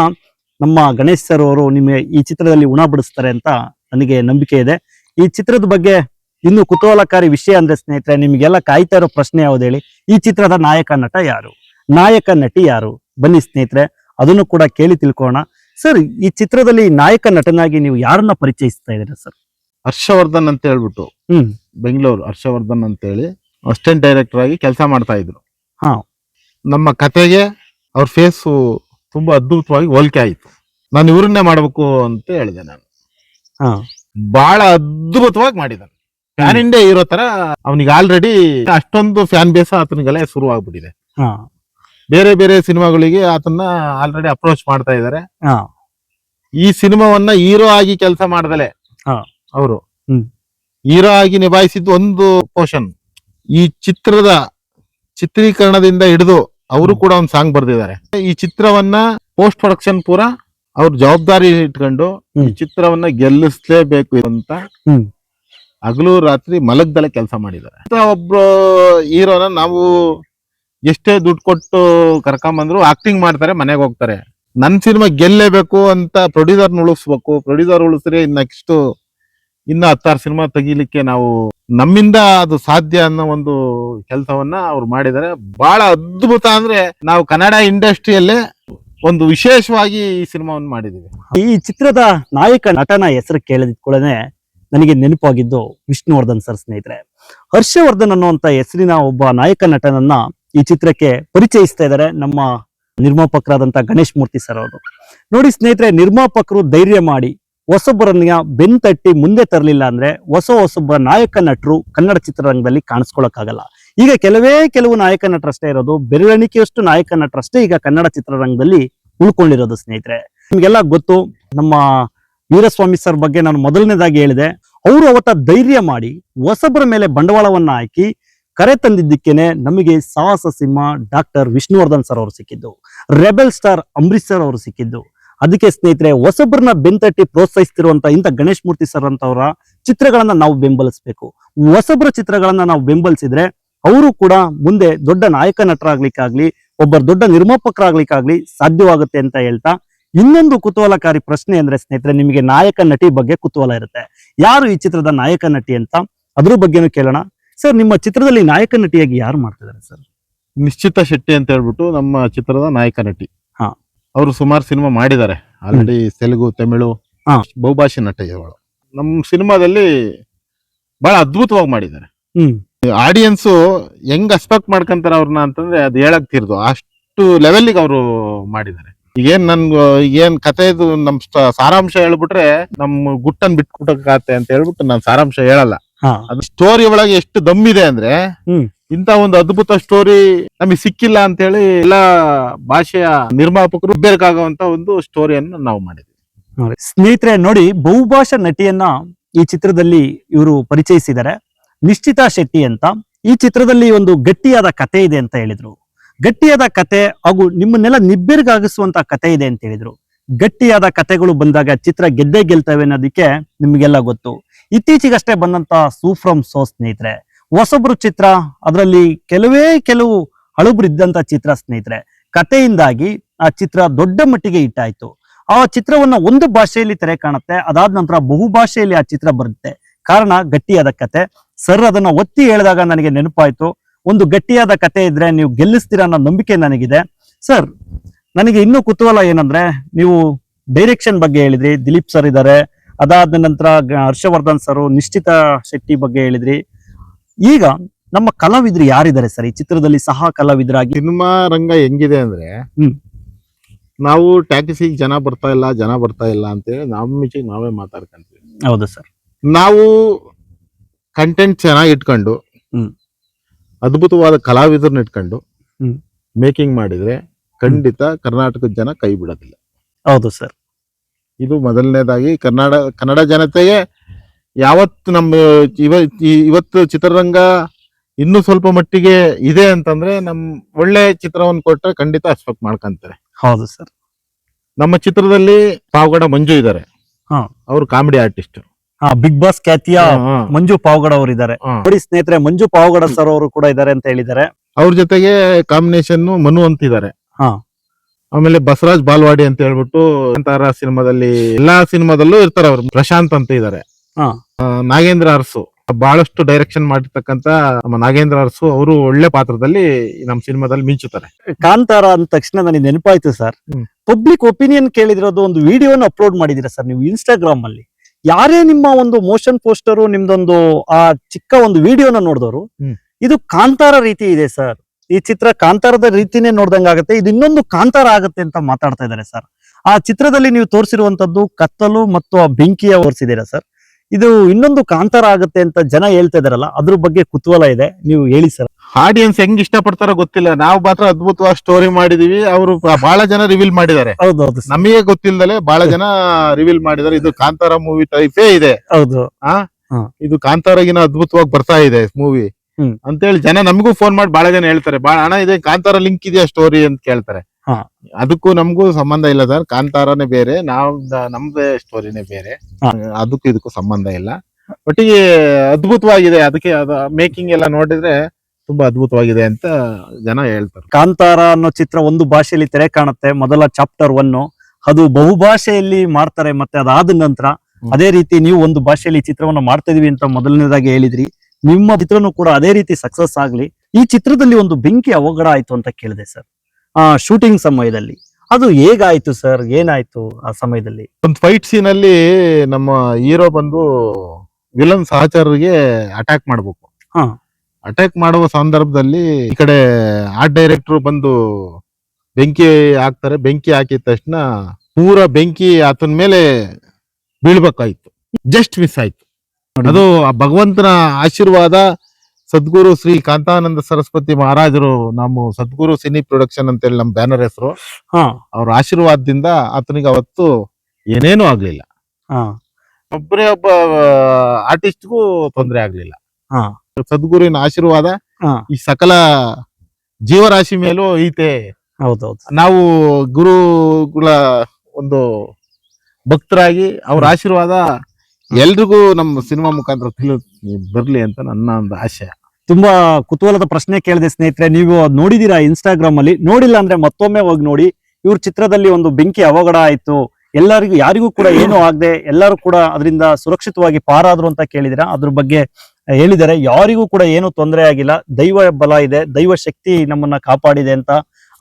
Speaker 1: ನಮ್ಮ ಗಣೇಶ್ ಸರ್ ಅವರು ನಿಮಗೆ ಈ ಚಿತ್ರದಲ್ಲಿ ಉಣಬಡಿಸ್ತಾರೆ ಅಂತ ನನಗೆ ನಂಬಿಕೆ ಇದೆ. ಈ ಚಿತ್ರದ ಬಗ್ಗೆ ಇನ್ನು ಕುತೂಹಲಕಾರಿ ವಿಷಯ ಅಂದ್ರೆ ಸ್ನೇಹಿತರೆ, ನಿಮಗೆಲ್ಲ ಕಾಯ್ತಾ ಇರೋ ಪ್ರಶ್ನೆ ಯಾವ್ದು ಹೇಳಿ? ಈ ಚಿತ್ರದ ನಾಯಕ ನಟ ಯಾರು? ನಾಯಕ ನಟಿ ಯಾರು? ಬನ್ನಿ ಸ್ನೇಹಿತರೆ, ಅದನ್ನು ಕೂಡ ಕೇಳಿ ತಿಳ್ಕೋಣ ಸರ್ ಈ ಚಿತ್ರದಲ್ಲಿ ನಾಯಕ ನಟನಾಗಿ ನೀವು ಯಾರನ್ನ ಪರಿಚಯಿಸ್ತಾ ಇದ್ದೀರಾ ಸರ್?
Speaker 2: ಹರ್ಷವರ್ಧನ್ ಅಂತ ಹೇಳ್ಬಿಟ್ಟು
Speaker 1: ಹ್ಮ್.
Speaker 2: ಬೆಂಗಳೂರು ಹರ್ಷವರ್ಧನ್ ಅಂತ ಹೇಳಿ ಅಸಿಸ್ಟೆಂಟ್ ಡೈರೆಕ್ಟರ್ ಆಗಿ ಕೆಲಸ ಮಾಡ್ತಾ ಇದ್ರು.
Speaker 1: ಹಾ.
Speaker 2: ನಮ್ಮ ಕತೆಗೆ ಅವ್ರ ಫೇಸು ತುಂಬಾ ಅದ್ಭುತವಾಗಿ ಹೋಲಿಕೆ ಆಯ್ತು. ನಾನು ಇವ್ರನ್ನೇ ಮಾಡ್ಬೇಕು ಅಂತ ಹೇಳಿದೆ ನಾನು.
Speaker 1: ಹಾ.
Speaker 2: ಬಹಳ ಅದ್ಭುತವಾಗಿ ಮಾಡಿದ್ದಾನೆ ಫ್ಯಾನ್ ಇಂಡಿಯಾ ಇರೋ ತರ ಅವನಿಗೆ ಆಲ್ರೆಡಿ ಅಷ್ಟೊಂದು ಫ್ಯಾನ್ ಬೇಸ ಆತನಿಗೆಲ್ಲ ಶುರು ಆಗ್ಬಿಟ್ಟಿದೆ
Speaker 1: ಹಾ.
Speaker 2: ಬೇರೆ ಬೇರೆ ಸಿನಿಮಾಗಳಿಗೆ ಆತನ್ನ ಆಲ್ರೆಡಿ ಅಪ್ರೋಚ್ ಮಾಡ್ತಾ ಇದ್ದಾರೆ
Speaker 1: ಹಾ
Speaker 2: ಈ ಸಿನಿಮಾವನ್ನ ಹೀರೋ ಆಗಿ ಕೆಲಸ ಮಾಡ್ದಲೆ
Speaker 1: ಹಾ.
Speaker 2: ಅವರು
Speaker 1: ಹ್ಮ್.
Speaker 2: ಹೀರೋ ಆಗಿ ನಿಭಾಯಿಸಿದ್ದು ಒಂದು ಪೋರ್ಷನ್ ಈ ಚಿತ್ರದ ಚಿತ್ರೀಕರಣದಿಂದ ಹಿಡಿದು ಅವರು ಕೂಡ ಒಂದು ಸಾಂಗ್ ಬರ್ದಿದ್ದಾರೆ ಈ ಚಿತ್ರವನ್ನ ಪೋಸ್ಟ್ ಪ್ರೊಡಕ್ಷನ್ ಪೂರ ಅವ್ರ ಜವಾಬ್ದಾರಿ ಇಟ್ಕೊಂಡು ಈ
Speaker 1: ಹ್ಮ್.
Speaker 2: ಚಿತ್ರವನ್ನ ಗೆಲ್ಲಿಸ್ಲೇಬೇಕು ಅಂತ
Speaker 1: ಹ್ಮ್.
Speaker 2: ಹಗಲು ರಾತ್ರಿ ಮಲಗ್ದಲೆ ಕೆಲಸ ಮಾಡಿದ್ದಾರೆ ಅಂತ ಒಬ್ರು ಹೀರೋನ ನಾವು ಎಷ್ಟೇ ದುಡ್ಡು ಕೊಟ್ಟು ಕರ್ಕೊಂಬಂದ್ರು ಆಕ್ಟಿಂಗ್ ಮಾಡ್ತಾರೆ, ಮನೆಗೆ ಹೋಗ್ತಾರೆ. ನನ್ ಸಿನಿಮಾ ಗೆಲ್ಲೇಬೇಕು ಅಂತ ಪ್ರೊಡ್ಯೂಸರ್ ಉಳಿಸ್ಬೇಕು. ಪ್ರೊಡ್ಯೂಸರ್ ಉಳಿಸ್ರೆ ನೆಕ್ಸ್ಟ್ ಇನ್ನ ಹತ್ತಾರು ಸಿನಿಮಾ ತೆಗಿಲಿಕ್ಕೆ ನಾವು ನಮ್ಮಿಂದ ಅದು ಸಾಧ್ಯ ಅನ್ನೋ ಒಂದು ಕೆಲಸವನ್ನ ಅವ್ರು ಮಾಡಿದ್ದಾರೆ. ಬಹಳ ಅದ್ಭುತ ಅಂದ್ರೆ ನಾವು ಕನ್ನಡ ಇಂಡಸ್ಟ್ರಿಯಲ್ಲೇ ಒಂದು ವಿಶೇಷವಾಗಿ ಈ ಸಿನಿಮಾವನ್ನು ಮಾಡಿದ್ದೀವಿ.
Speaker 1: ಈ ಚಿತ್ರದ ನಾಯಕ ನಟನ ಹೆಸರು ಕೇಳಿದ ಕೂಡಲೇ ನನಗೆ ನೆನಪಾಗಿದ್ದು ವಿಷ್ಣುವರ್ಧನ್ ಸರ್ ಸ್ನೇಹಿತರೆ. ಹರ್ಷವರ್ಧನ್ ಅನ್ನುವಂತ ಹೆಸರಿನ ಒಬ್ಬ ನಾಯಕ ನಟನನ್ನ ಈ ಚಿತ್ರಕ್ಕೆ ಪರಿಚಯಿಸ್ತಾ ಇದ್ದಾರೆ ನಮ್ಮ ನಿರ್ಮಾಪಕರಾದಂತಹ ಗಣೇಶ್ ಮೂರ್ತಿ ಸರ್ ಅವರು. ನೋಡಿ ಸ್ನೇಹಿತರೆ, ನಿರ್ಮಾಪಕರು ಧೈರ್ಯ ಮಾಡಿ ಹೊಸೊಬ್ಬರನ್ನ ಬೆನ್ತಟ್ಟಿ ಮುಂದೆ ತರಲಿಲ್ಲ ಅಂದ್ರೆ ಹೊಸ ಹೊಸೊಬ್ಬ ನಾಯಕ ನಟರು ಕನ್ನಡ ಚಿತ್ರರಂಗದಲ್ಲಿ ಕಾಣಿಸ್ಕೊಳಕ್ಕಾಗಲ್ಲ. ಈಗ ಕೆಲವೇ ಕೆಲವು ನಾಯಕ ನಟರಷ್ಟೇ ಇರೋದು, ಬೆರಳೆಣಿಕೆಯಷ್ಟು ನಾಯಕ ನಟರಷ್ಟೇ ಈಗ ಕನ್ನಡ ಚಿತ್ರರಂಗದಲ್ಲಿ ಉಳ್ಕೊಂಡಿರೋದು ಸ್ನೇಹಿತರೆ. ನಿಮ್ಗೆಲ್ಲ ಗೊತ್ತು, ನಮ್ಮ ವೀರಸ್ವಾಮಿ ಸರ್ ಬಗ್ಗೆ ನಾನು ಮೊದಲನೇದಾಗಿ ಹೇಳಿದೆ. ಅವರು ಅವತ್ತ ಧೈರ್ಯ ಮಾಡಿ, ಹೊಸಬರ ಮೇಲೆ ಬಂಡವಾಳವನ್ನ ಹಾಕಿ ಕರೆ ತಂದಿದ್ದಕ್ಕೇನೆ ನಮಗೆ ಸಾಹಸ ಸಿಂಹ ಡಾಕ್ಟರ್ ವಿಷ್ಣುವರ್ಧನ್ ಸರ್ ಅವರು ಸಿಕ್ಕಿದ್ದು. ರೆಬೆಲ್ ಸ್ಟಾರ್ ಅಂಬರೀಶ್ ಸರ್ ಅವರು ಸಿಕ್ಕಿದ್ದು. ಅದಕ್ಕೆ ಸ್ನೇಹಿತರೆ, ಹೊಸಬ್ರನ್ನ ಬೆಂತಟ್ಟಿ ಪ್ರೋತ್ಸಾಹಿಸ್ತಿರುವಂತ ಇಂಥ ಗಣೇಶ್ ಮೂರ್ತಿ ಸರ್ ಅಂತವರ ಚಿತ್ರಗಳನ್ನ ನಾವು ಬೆಂಬಲಿಸಬೇಕು. ಹೊಸಬ್ರ ಚಿತ್ರಗಳನ್ನ ನಾವು ಬೆಂಬಲಿಸಿದ್ರೆ ಅವರು ಕೂಡ ಮುಂದೆ ದೊಡ್ಡ ನಾಯಕ ನಟರಾಗ್ಲಿಕ್ಕಾಗ್ಲಿ ಒಬ್ಬರ ದೊಡ್ಡ ನಿರ್ಮಾಪಕರಾಗ್ಲಿಕ್ಕಾಗ್ಲಿ ಸಾಧ್ಯವಾಗುತ್ತೆ ಅಂತ ಹೇಳ್ತಾ, ಇನ್ನೊಂದು ಕುತೂಹಲಕಾರಿ ಪ್ರಶ್ನೆ ಅಂದ್ರೆ ಸ್ನೇಹಿತರೆ, ನಿಮಗೆ ನಾಯಕ ನಟಿ ಬಗ್ಗೆ ಕುತೂಹಲ ಇರುತ್ತೆ. ಯಾರು ಈ ಚಿತ್ರದ ನಾಯಕ ನಟಿ ಅಂತ? ಅದ್ರ ಬಗ್ಗೆನೂ ಕೇಳೋಣ. ಸರ್ ನಿಮ್ಮ ಚಿತ್ರದಲ್ಲಿ ನಾಯಕ ನಟಿಯಾಗಿ ಯಾರು ಮಾಡ್ತಿದ್ದಾರೆ ಸರ್
Speaker 2: ನಿಶ್ಚಿತ ಶೆಟ್ಟಿ ಅಂತ ಹೇಳ್ಬಿಟ್ಟು ನಮ್ಮ ಚಿತ್ರದ ನಾಯಕ ನಟಿ.
Speaker 1: ಹಾ.
Speaker 2: ಅವರು ಸುಮಾರು ಸಿನಿಮಾ ಮಾಡಿದ್ದಾರೆ. ಆಲ್ರೆಡಿ ತೆಲುಗು ತಮಿಳು
Speaker 1: ಹಾ.
Speaker 2: ಬಹುಭಾಷೆ ನಟ ಇವಳು ನಮ್ಮ ಸಿನಿಮಾದಲ್ಲಿ ಬಹಳ ಅದ್ಭುತವಾಗಿ ಮಾಡಿದ್ದಾರೆ.
Speaker 1: ಹ್ಮ್.
Speaker 2: ಆಡಿಯನ್ಸ್ ಹೆಂಗ್ ಅಸ್ಪೆಕ್ಟ್ ಮಾಡ್ಕೊಂತಾರೆ ಅವ್ರನ್ನ ಅಂತಂದ್ರೆ ಅದು ಹೇಳಕ್ ತೀರ್ದು. ಅಷ್ಟು ಲೆವೆಲ್ಗೆ ಅವರು ಮಾಡಿದ್ದಾರೆ. ಈಗೇನ್ ನನ್ ಏನ್ ಕಥೆದು ನಮ್ ಸಾರಾಂಶ ಹೇಳ್ಬಿಟ್ರೆ ನಮ್ ಗುಟ್ಟನ್ ಬಿಟ್ಕೊಟ್ಟಕಾತೆ ಅಂತ ಹೇಳ್ಬಿಟ್ಟು ನಾನು ಸಾರಾಂಶ ಹೇಳಲ್ಲ. ಸ್ಟೋರಿ ಒಳಗೆ ಎಷ್ಟು ದಮ್ಮಿದೆ ಅಂದ್ರೆ
Speaker 1: ಹ್ಮ್.
Speaker 2: ಇಂತ ಒಂದು ಅದ್ಭುತ ಸ್ಟೋರಿ ನಮಗೆ ಸಿಕ್ಕಿಲ್ಲ ಅಂತ ಹೇಳಿ ಎಲ್ಲಾ ಭಾಷೆಯ ನಿರ್ಮಾಪಕರು ಬೇಕಾಗುವಂತ ಒಂದು ಸ್ಟೋರಿಯನ್ನು ನಾವು ಮಾಡಿದ್ವಿ.
Speaker 1: ಸ್ನೇಹಿತರೆ ನೋಡಿ ಬಹುಭಾಷಾ ನಟಿಯನ್ನ ಈ ಚಿತ್ರದಲ್ಲಿ ಇವರು ಪರಿಚಯಿಸಿದ್ದಾರೆ. ನಿಶ್ಚಿತಾ ಶೆಟ್ಟಿ ಅಂತ. ಈ ಚಿತ್ರದಲ್ಲಿ ಒಂದು ಗಟ್ಟಿಯಾದ ಕತೆ ಇದೆ ಅಂತ ಹೇಳಿದ್ರು. ಗಟ್ಟಿಯಾದ ಕತೆ ಹಾಗೂ ನಿಮ್ಮನ್ನೆಲ್ಲ ನಿಬ್ಬೆರಗಾಗಿಸುವಂತ ಕತೆ ಇದೆ ಅಂತ ಹೇಳಿದ್ರು. ಗಟ್ಟಿಯಾದ ಕತೆಗಳು ಬಂದಾಗ ಚಿತ್ರ ಗೆದ್ದೇ ಗೆಲ್ತವೆ ಅನ್ನೋದಕ್ಕೆ ನಿಮಗೆಲ್ಲ ಗೊತ್ತು. ಇತ್ತೀಚೆಗಷ್ಟೇ ಬಂದಂತ ಸೂಫ್ರಮ್ ಸೋ ಸ್ನೇಹಿತರೆ, ಹೊಸಬ್ರು ಚಿತ್ರ, ಅದರಲ್ಲಿ ಕೆಲವೇ ಕೆಲವು ಹಳುಬ್ರು ಇದ್ದಂತ ಚಿತ್ರ ಸ್ನೇಹಿತರೆ. ಕಥೆಯಿಂದಾಗಿ ಆ ಚಿತ್ರ ದೊಡ್ಡ ಮಟ್ಟಿಗೆ ಇಟ್ಟಾಯ್ತು ಆ ಚಿತ್ರವನ್ನ ಒಂದು ಭಾಷೆಯಲ್ಲಿ ತೆರೆ ಕಾಣುತ್ತೆ, ಅದಾದ ನಂತರ ಬಹು ಭಾಷೆಯಲ್ಲಿ ಆ ಚಿತ್ರ ಬರುತ್ತೆ. ಕಾರಣ ಗಟ್ಟಿಯಾದ ಕತೆ ಸರ್ ಅದನ್ನ ಒತ್ತಿ ಹೇಳಿದಾಗ ನನಗೆ ನೆನಪಾಯ್ತು. ಒಂದು ಗಟ್ಟಿಯಾದ ಕತೆ ಇದ್ರೆ ನೀವು ಗೆಲ್ಲಿಸ್ತೀರಾ ಅನ್ನೋ ನಂಬಿಕೆ ನನಗಿದೆ. ಸರ್, ನನಗೆ ಇನ್ನೂ ಕುತೂಹಲ ಏನಂದ್ರೆ, ನೀವು ಡೈರೆಕ್ಷನ್ ಬಗ್ಗೆ ಹೇಳಿದ್ರಿ, ದಿಲೀಪ್ ಸರ್ ಇದ್ದಾರೆ ಅದಾದ ನಂತರ ಹರ್ಷವರ್ಧನ್ ಸರ್ ನಿಶ್ಚಿತ ಶೆಟ್ಟಿ ಬಗ್ಗೆ ಹೇಳಿದ್ರಿ ಈಗ ನಮ್ಮ ಕಲಾವಿದ್ರು ಯಾರಿದ್ದಾರೆ ಸರ್ ಈ ಚಿತ್ರದಲ್ಲಿ ಸಹ ಕಲಾವಿದರಾಗಿ
Speaker 2: ಸಿನಿಮಾ ರಂಗ ಹೆಂಗಿದೆ ಅಂದ್ರೆ
Speaker 1: ಹ್ಮ್.
Speaker 2: ನಾವು ಟ್ಯಾಕ್ಸಿಗೆ ಜನ ಬರ್ತಾ ಇಲ್ಲ ಜನ ಬರ್ತಾ ಇಲ್ಲ ಅಂತೇಳಿ ನಮ್ಮ ಮಿಚಿಗೆ ನಾವೇ ಮಾತಾಡ್ಕೊಂತೀವಿ
Speaker 1: ಹೌದು ಸರ್
Speaker 2: ನಾವು ಕಂಟೆಂಟ್ ಚೆನ್ನಾಗಿ ಇಟ್ಕೊಂಡು
Speaker 1: ಹ್ಮ್.
Speaker 2: ಅದ್ಭುತವಾದ ಕಲಾವಿದರನ್ನ ಇಟ್ಕೊಂಡು
Speaker 1: ಹ್ಮ್.
Speaker 2: ಮೇಕಿಂಗ್ ಮಾಡಿದ್ರೆ ಖಂಡಿತ ಕರ್ನಾಟಕದ ಜನ ಕೈ ಬಿಡೋದಿಲ್ಲ
Speaker 1: ಹೌದು ಸರ್
Speaker 2: ಇದು ಮೊದಲನೇದಾಗಿ ಕನ್ನಡ ಕನ್ನಡ ಜನತೆಗೆ ಯಾವತ್ತು ನಮ್ಮ ಇವ ಇವತ್ತು ಚಿತ್ರರಂಗ ಇನ್ನೂ ಸ್ವಲ್ಪ ಮಟ್ಟಿಗೆ ಇದೆ ಅಂತಂದ್ರೆ ನಮ್ ಒಳ್ಳೆ ಚಿತ್ರವನ್ನು ಕೊಟ್ರೆ ಖಂಡಿತ ಎಕ್ಸ್ಪೆಕ್ಟ್ ಮಾಡ್ಕೊಂತಾರೆ.
Speaker 1: ಹೌದು ಸರ್.
Speaker 2: ನಮ್ಮ ಚಿತ್ರದಲ್ಲಿ ಪಾವಗಡ ಮಂಜು ಇದ್ದಾರೆ.
Speaker 1: ಹಾ.
Speaker 2: ಅವರು ಕಾಮಿಡಿ ಆರ್ಟಿಸ್ಟ್.
Speaker 1: ಹಾ ಬಿಗ್ ಬಾಸ್ ಖ್ಯಾತಿಯ ಮಂಜು ಪಾವಗಡ ಅವರು ಇದ್ದಾರೆ. ನೋಡಿ ಸ್ನೇಹಿತರೆ ಮಂಜು ಪಾವಗಡ ಸರ್ ಅವರು ಕೂಡ ಇದ್ದಾರೆ ಅಂತ ಹೇಳಿದ್ದಾರೆ.
Speaker 2: ಅವ್ರ ಜೊತೆಗೆ ಕಾಂಬಿನೇಷನ್ ಮನು ಅಂತಿದ್ದಾರೆ
Speaker 1: ಹಾ.
Speaker 2: ಆಮೇಲೆ ಬಸವರಾಜ್ ಬಾಲ್ವಾಡಿ ಅಂತ ಹೇಳ್ಬಿಟ್ಟು ಅಂತಾರ ಸಿನಿಮಾದಲ್ಲಿ ಎಲ್ಲಾ ಸಿನಿಮಾದಲ್ಲೂ ಇರ್ತಾರೆ ಅವ್ರು. ಪ್ರಶಾಂತ್ ಅಂತ ಇದಾರೆ. ನಾಗೇಂದ್ರ ಅರಸು. ಬಹಳಷ್ಟು ಡೈರೆಕ್ಷನ್ ಮಾಡಿರ್ತಕ್ಕಂತ ನಮ್ಮ ನಾಗೇಂದ್ರ ಅರಸು ಅವರು ಒಳ್ಳೆ ಪಾತ್ರದಲ್ಲಿ ನಮ್ಮ ಸಿನಿಮಾದಲ್ಲಿ ಮಿಂಚುತ್ತಾರೆ.
Speaker 1: ಕಾಂತಾರ ಅಂದ ತಕ್ಷಣ ನನಗೆ ನೆನಪಾಯ್ತು ಸರ್. ಪಬ್ಲಿಕ್ ಒಪಿನಿಯನ್ ಕೇಳಿದಿರೋದು ಒಂದು ವಿಡಿಯೋನ ಅಪ್ಲೋಡ್ ಮಾಡಿದಿರ ಸರ್ ನೀವು ಇನ್ಸ್ಟಾಗ್ರಾಮ್ ಅಲ್ಲಿ. ಯಾರೇ ನಿಮ್ಮ ಒಂದು ಮೋಷನ್ ಪೋಸ್ಟರ್ ನಿಮ್ದೊಂದು ಆ ಚಿಕ್ಕ ಒಂದು ವಿಡಿಯೋನ ನೋಡಿದವರು ಇದು ಕಾಂತಾರ ರೀತಿ ಇದೆ ಸರ್. ಈ ಚಿತ್ರ ಕಾಂತಾರದ ರೀತಿನೇ ನೋಡ್ದಂಗ ಆಗುತ್ತೆ. ಇದು ಇನ್ನೊಂದು ಕಾಂತಾರ ಆಗುತ್ತೆ ಅಂತ ಮಾತಾಡ್ತಾ ಇದ್ದಾರೆ ಸರ್. ಆ ಚಿತ್ರದಲ್ಲಿ ನೀವು ತೋರಿಸಿರುವಂತದ್ದು ಕತ್ತಲು ಮತ್ತು ಆ ಬೆಂಕಿಯ ತೋರಿಸಿದ್ದೀರಾ ಸರ್? ಇದು ಇನ್ನೊಂದು ಕಾಂತಾರ ಆಗುತ್ತೆ ಅಂತ ಜನ ಹೇಳ್ತಾ ಇದಾರಲ್ಲ ಅದ್ರ ಬಗ್ಗೆ ಕುತೂಹಲ ಇದೆ. ನೀವು ಹೇಳಿ ಸರ್.
Speaker 2: ಆಡಿಯನ್ಸ್ ಹೆಂಗ್ ಇಷ್ಟಪಡ್ತಾರೋ ಗೊತ್ತಿಲ್ಲ. ನಾವು ಮಾತ್ರ ಅದ್ಭುತವಾದ ಸ್ಟೋರಿ ಮಾಡಿದೀವಿ. ಅವರು ಬಹಳ ಜನ ರಿವೀಲ್ ಮಾಡಿದ್ದಾರೆ.
Speaker 1: ಹೌದೌದು.
Speaker 2: ನಮಗೆ ಗೊತ್ತಿಲ್ಲದಲೆ ಬಹಳ ಜನ ರಿವೀಲ್ ಮಾಡಿದ್ದಾರೆ. ಇದು ಕಾಂತಾರ ಮೂವಿ ಟೈಪೇ ಇದೆ.
Speaker 1: ಹೌದು.
Speaker 2: ಇದು ಕಾಂತಾರಗಿನ ಅದ್ಭುತವಾಗಿ ಬರ್ತಾ ಇದೆ ಮೂವಿ
Speaker 1: ಹ್ಮ್.
Speaker 2: ಅಂತೇಳಿ ಜನ ನಮಗೂ ಫೋನ್ ಮಾಡಿ ಬಹಳ ಜನ ಹೇಳ್ತಾರೆ ಬಹಳ ಹಣ ಇದೆ ಕಾಂತಾರ ಲಿಂಕ್ ಇದೆಯಾ ಸ್ಟೋರಿ ಅಂತ ಕೇಳ್ತಾರೆ
Speaker 1: ಹಾ.
Speaker 2: ಅದಕ್ಕೂ ನಮಗೂ ಸಂಬಂಧ ಇಲ್ಲ ಸರ್ ಕಾಂತಾರನೇ ಬೇರೆ ನಾವ್ ನಮ್ದೇ ಸ್ಟೋರಿನೇ ಬೇರೆ
Speaker 1: ಹಾ.
Speaker 2: ಅದಕ್ಕೂ ಇದಕ್ಕೂ ಸಂಬಂಧ ಇಲ್ಲ ಒಟ್ಟಿಗೆ ಅದ್ಭುತವಾಗಿದೆ ಅದಕ್ಕೆ ಮೇಕಿಂಗ್ ಎಲ್ಲ ನೋಡಿದ್ರೆ ತುಂಬಾ ಅದ್ಭುತವಾಗಿದೆ ಅಂತ ಜನ ಹೇಳ್ತಾರೆ
Speaker 1: ಕಾಂತಾರ ಅನ್ನೋ ಚಿತ್ರ ಒಂದು ಭಾಷೆಯಲ್ಲಿ ತೆರೆ ಕಾಣುತ್ತೆ ಮೊದಲ ಚಾಪ್ಟರ್ ಒನ್ ಅದು ಬಹುಭಾಷೆಯಲ್ಲಿ ಮಾಡ್ತಾರೆ ಮತ್ತೆ ಅದಾದ ನಂತರ. ಅದೇ ರೀತಿ ನೀವು ಒಂದು ಭಾಷೆಯಲ್ಲಿ ಈ ಚಿತ್ರವನ್ನ ಮಾಡ್ತಾ ಇದೀವಿ ಅಂತ ಮೊದಲನೇದಾಗಿ ಹೇಳಿದ್ರಿ ನಿಮ್ಮ ಚಿತ್ರನೂ ಕೂಡ ಅದೇ ರೀತಿ ಸಕ್ಸಸ್ ಆಗ್ಲಿ. ಈ ಚಿತ್ರದಲ್ಲಿ ಒಂದು ಬೆಂಕಿ ಅವಘಡ ಆಯ್ತು ಅಂತ ಕೇಳಿದೆ ಸರ್ ಆ ಶೂಟಿಂಗ್ ಸಮಯದಲ್ಲಿ. ಅದು ಹೇಗಾಯ್ತು ಸರ್ ಏನಾಯ್ತು ಆ ಸಮಯದಲ್ಲಿ?
Speaker 2: ಒಂದು ಫೈಟ್ ಸೀನ್ ಅಲ್ಲಿ ನಮ್ಮ ಹೀರೋ ಬಂದು ವಿಲನ್ ಸಹಚರರಿಗೆ ಅಟ್ಯಾಕ್ ಮಾಡ್ಬೇಕು.
Speaker 1: ಹಾ.
Speaker 2: ಅಟ್ಯಾಕ್ ಮಾಡುವ ಸಂದರ್ಭದಲ್ಲಿ ಈ ಕಡೆ ಆರ್ಟ್ ಡೈರೆಕ್ಟರ್ ಬಂದು ಬೆಂಕಿ ಹಾಕ್ತಾರೆ. ಬೆಂಕಿ ಹಾಕಿದ ತಕ್ಷಣ ಪೂರ ಬೆಂಕಿ ಆತನ ಮೇಲೆ ಬೀಳ್ಬೇಕಾಯ್ತು. ಜಸ್ಟ್ ಮಿಸ್ ಆಯ್ತು. ಅದು ಭಗವಂತನ ಆಶೀರ್ವಾದ ಸದ್ಗುರು ಶ್ರೀ ಕಾಂತಾನಂದ ಸರಸ್ವತಿ ಮಹಾರಾಜರು ನಮ್ಮ ಸದ್ಗುರು ಸಿನಿ ಪ್ರೊಡಕ್ಷನ್ ಅಂತೇಳಿ ನಮ್ಮ ಬ್ಯಾನರ್ ಹೆಸರು.
Speaker 1: ಹಾ.
Speaker 2: ಅವ್ರ ಆಶೀರ್ವಾದದಿಂದ ಆತನಿಗೆ ಅವತ್ತು ಏನೇನೂ ಆಗ್ಲಿಲ್ಲ.
Speaker 1: ಹಾ.
Speaker 2: ಒಬ್ಬರೇ ಒಬ್ಬ ಆರ್ಟಿಸ್ಟ್ಗೂ ತೊಂದರೆ ಆಗ್ಲಿಲ್ಲ.
Speaker 1: ಹಾ.
Speaker 2: ಸದ್ಗುರುವಿನ ಆಶೀರ್ವಾದ. ಈ ಸಕಲ ಜೀವರಾಶಿ ಮೇಲೂ ಐತೆ
Speaker 1: ಹೌದೌದು.
Speaker 2: ನಾವು ಗುರುಗಳ ಒಂದು ಭಕ್ತರಾಗಿ ಅವ್ರ ಆಶೀರ್ವಾದ ಎಲ್ರಿಗೂ ನಮ್ಮ ಸಿನಿಮಾ ಮುಖಾಂತರ ತಿಳಿ ಬರ್ಲಿ ಅಂತ ನನ್ನ ಒಂದು ಆಶಯ
Speaker 1: ತುಂಬಾ ಕುತೂಹಲದ ಪ್ರಶ್ನೆ ಕೇಳಿದೆ ಸ್ನೇಹಿತರೆ ನೀವು ಅದ್ ನೋಡಿದೀರಾ ಇನ್ಸ್ಟಾಗ್ರಾಮ್ ಅಲ್ಲಿ? ನೋಡಿಲ್ಲ ಅಂದ್ರೆ ಮತ್ತೊಮ್ಮೆ ಹೋಗಿ ನೋಡಿ. ಇವ್ರ ಚಿತ್ರದಲ್ಲಿ ಒಂದು ಬೆಂಕಿ ಅವಘಡ ಆಯ್ತು. ಎಲ್ಲರಿಗೂ ಯಾರಿಗೂ ಕೂಡ ಏನೂ ಆಗದೆ ಎಲ್ಲರೂ ಕೂಡ ಅದರಿಂದ ಸುರಕ್ಷಿತವಾಗಿ ಪಾರಾದ್ರು ಅಂತ ಕೇಳಿದಿರಾ? ಅದ್ರ ಬಗ್ಗೆ ಹೇಳಿದರೆ ಯಾರಿಗೂ ಕೂಡ ಏನು ತೊಂದರೆ ಆಗಿಲ್ಲ. ದೈವ ಬಲ ಇದೆ ದೈವ ಶಕ್ತಿ ನಮ್ಮನ್ನ ಕಾಪಾಡಿದೆ ಅಂತ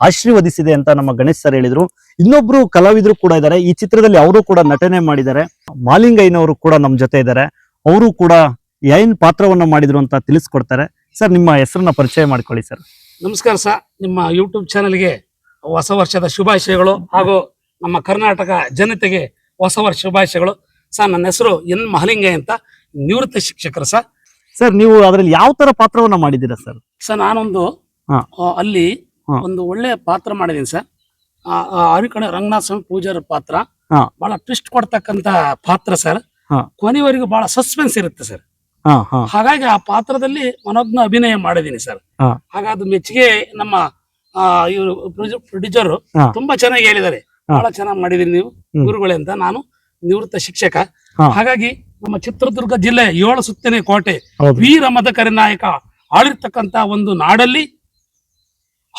Speaker 1: ಆಶೀರ್ವದಿಸಿದೆ ಅಂತ ನಮ್ಮ ಗಣೇಶ್ ಸರ್ ಹೇಳಿದ್ರು. ಇನ್ನೊಬ್ರು ಕಲಾವಿದರು ಕೂಡ ಇದ್ದಾರೆ ಈ ಚಿತ್ರದಲ್ಲಿ ಅವರು ಕೂಡ ನಟನೆ ಮಾಡಿದ್ದಾರೆ. ಮಾಲಿಂಗಯ್ಯನವರು ಕೂಡ ನಮ್ಮ ಜೊತೆ ಇದ್ದಾರೆ. ಅವರು ಕೂಡ ಏನ್ ಪಾತ್ರವನ್ನು ಮಾಡಿದ್ರು ಅಂತ ತಿಳಿಸ್ಕೊಡ್ತಾರೆ. ಸರ್ ನಿಮ್ಮ ಹೆಸರನ್ನ ಪರಿಚಯ ಮಾಡ್ಕೊಳ್ಳಿ ಸರ್.
Speaker 3: ನಮಸ್ಕಾರ ಸರ್. ನಿಮ್ಮ ಯೂಟ್ಯೂಬ್ ಚಾನಲ್ಗೆ ಹೊಸ ವರ್ಷದ ಶುಭಾಶಯಗಳು ಹಾಗೂ ನಮ್ಮ ಕರ್ನಾಟಕ ಜನತೆಗೆ ಹೊಸ ವರ್ಷ ಶುಭಾಶಯಗಳು. ಸರ್ ನನ್ನ ಹೆಸರು ಎನ್ ಮಹಲಿಂಗಯ್ಯ ಅಂತ ನಿವೃತ್ತ ಶಿಕ್ಷಕರು ಸರ್.
Speaker 1: ಸರ್ ನೀವು ಅದರಲ್ಲಿ ಯಾವ ತರ ಪಾತ್ರವನ್ನ ಮಾಡಿದ್ದೀರಾ ಸರ್?
Speaker 3: ಸರ್ ನಾನೊಂದು
Speaker 1: ಹಾ.
Speaker 3: ಅಲ್ಲಿ. ಒಂದು ಒಳ್ಳೆ ಪಾತ್ರ ಮಾಡಿದೀನಿ ಸರ್. ಅರಿಕಣ ರಂಗನಾಥ ಸ್ವಾಮಿ ಪೂಜಾರ ಪಾತ್ರ. ಬಹಳ ಟ್ವಿಸ್ಟ್ ಕೊಡ್ತಕ್ಕಂತ ಪಾತ್ರ ಸರ್.
Speaker 1: ಕೊನೆಯವರೆಗೂ
Speaker 3: ಕೊನೆವರೆಗೂ ಬಹಳ ಸಸ್ಪೆನ್ಸ್ ಇರುತ್ತೆ ಸರ್. ಹಾಗಾಗಿ ಆ ಪಾತ್ರದಲ್ಲಿ ಮನೋಜ್ಞ ಅಭಿನಯ ಮಾಡಿದೀನಿ ಸರ್.
Speaker 1: ಹಾಗಾದ್ರೆ
Speaker 3: ಹಾಗಾದ ಮೆಚ್ಚುಗೆ ನಮ್ಮ ಇವರು ಪ್ರೊಡ್ಯೂಸರ್. ತುಂಬಾ ಚೆನ್ನಾಗಿ ಹೇಳಿದ್ದಾರೆ. ಬಹಳ ಚೆನ್ನಾಗಿ ಮಾಡಿದೀನಿ ನೀವು. ಗುರುಗಳೇ ಅಂತ ನಾನು ನಿವೃತ್ತ ಶಿಕ್ಷಕ. ಹಾಗಾಗಿ ನಮ್ಮ ಚಿತ್ರದುರ್ಗ ಜಿಲ್ಲೆ ಏಳು ಸುತ್ತನೇ ಕೋಟೆ ವೀರ ಮದಕರಿ ನಾಯಕ ಆಳಿರ್ತಕ್ಕಂತ ಒಂದು ನಾಡಲ್ಲಿ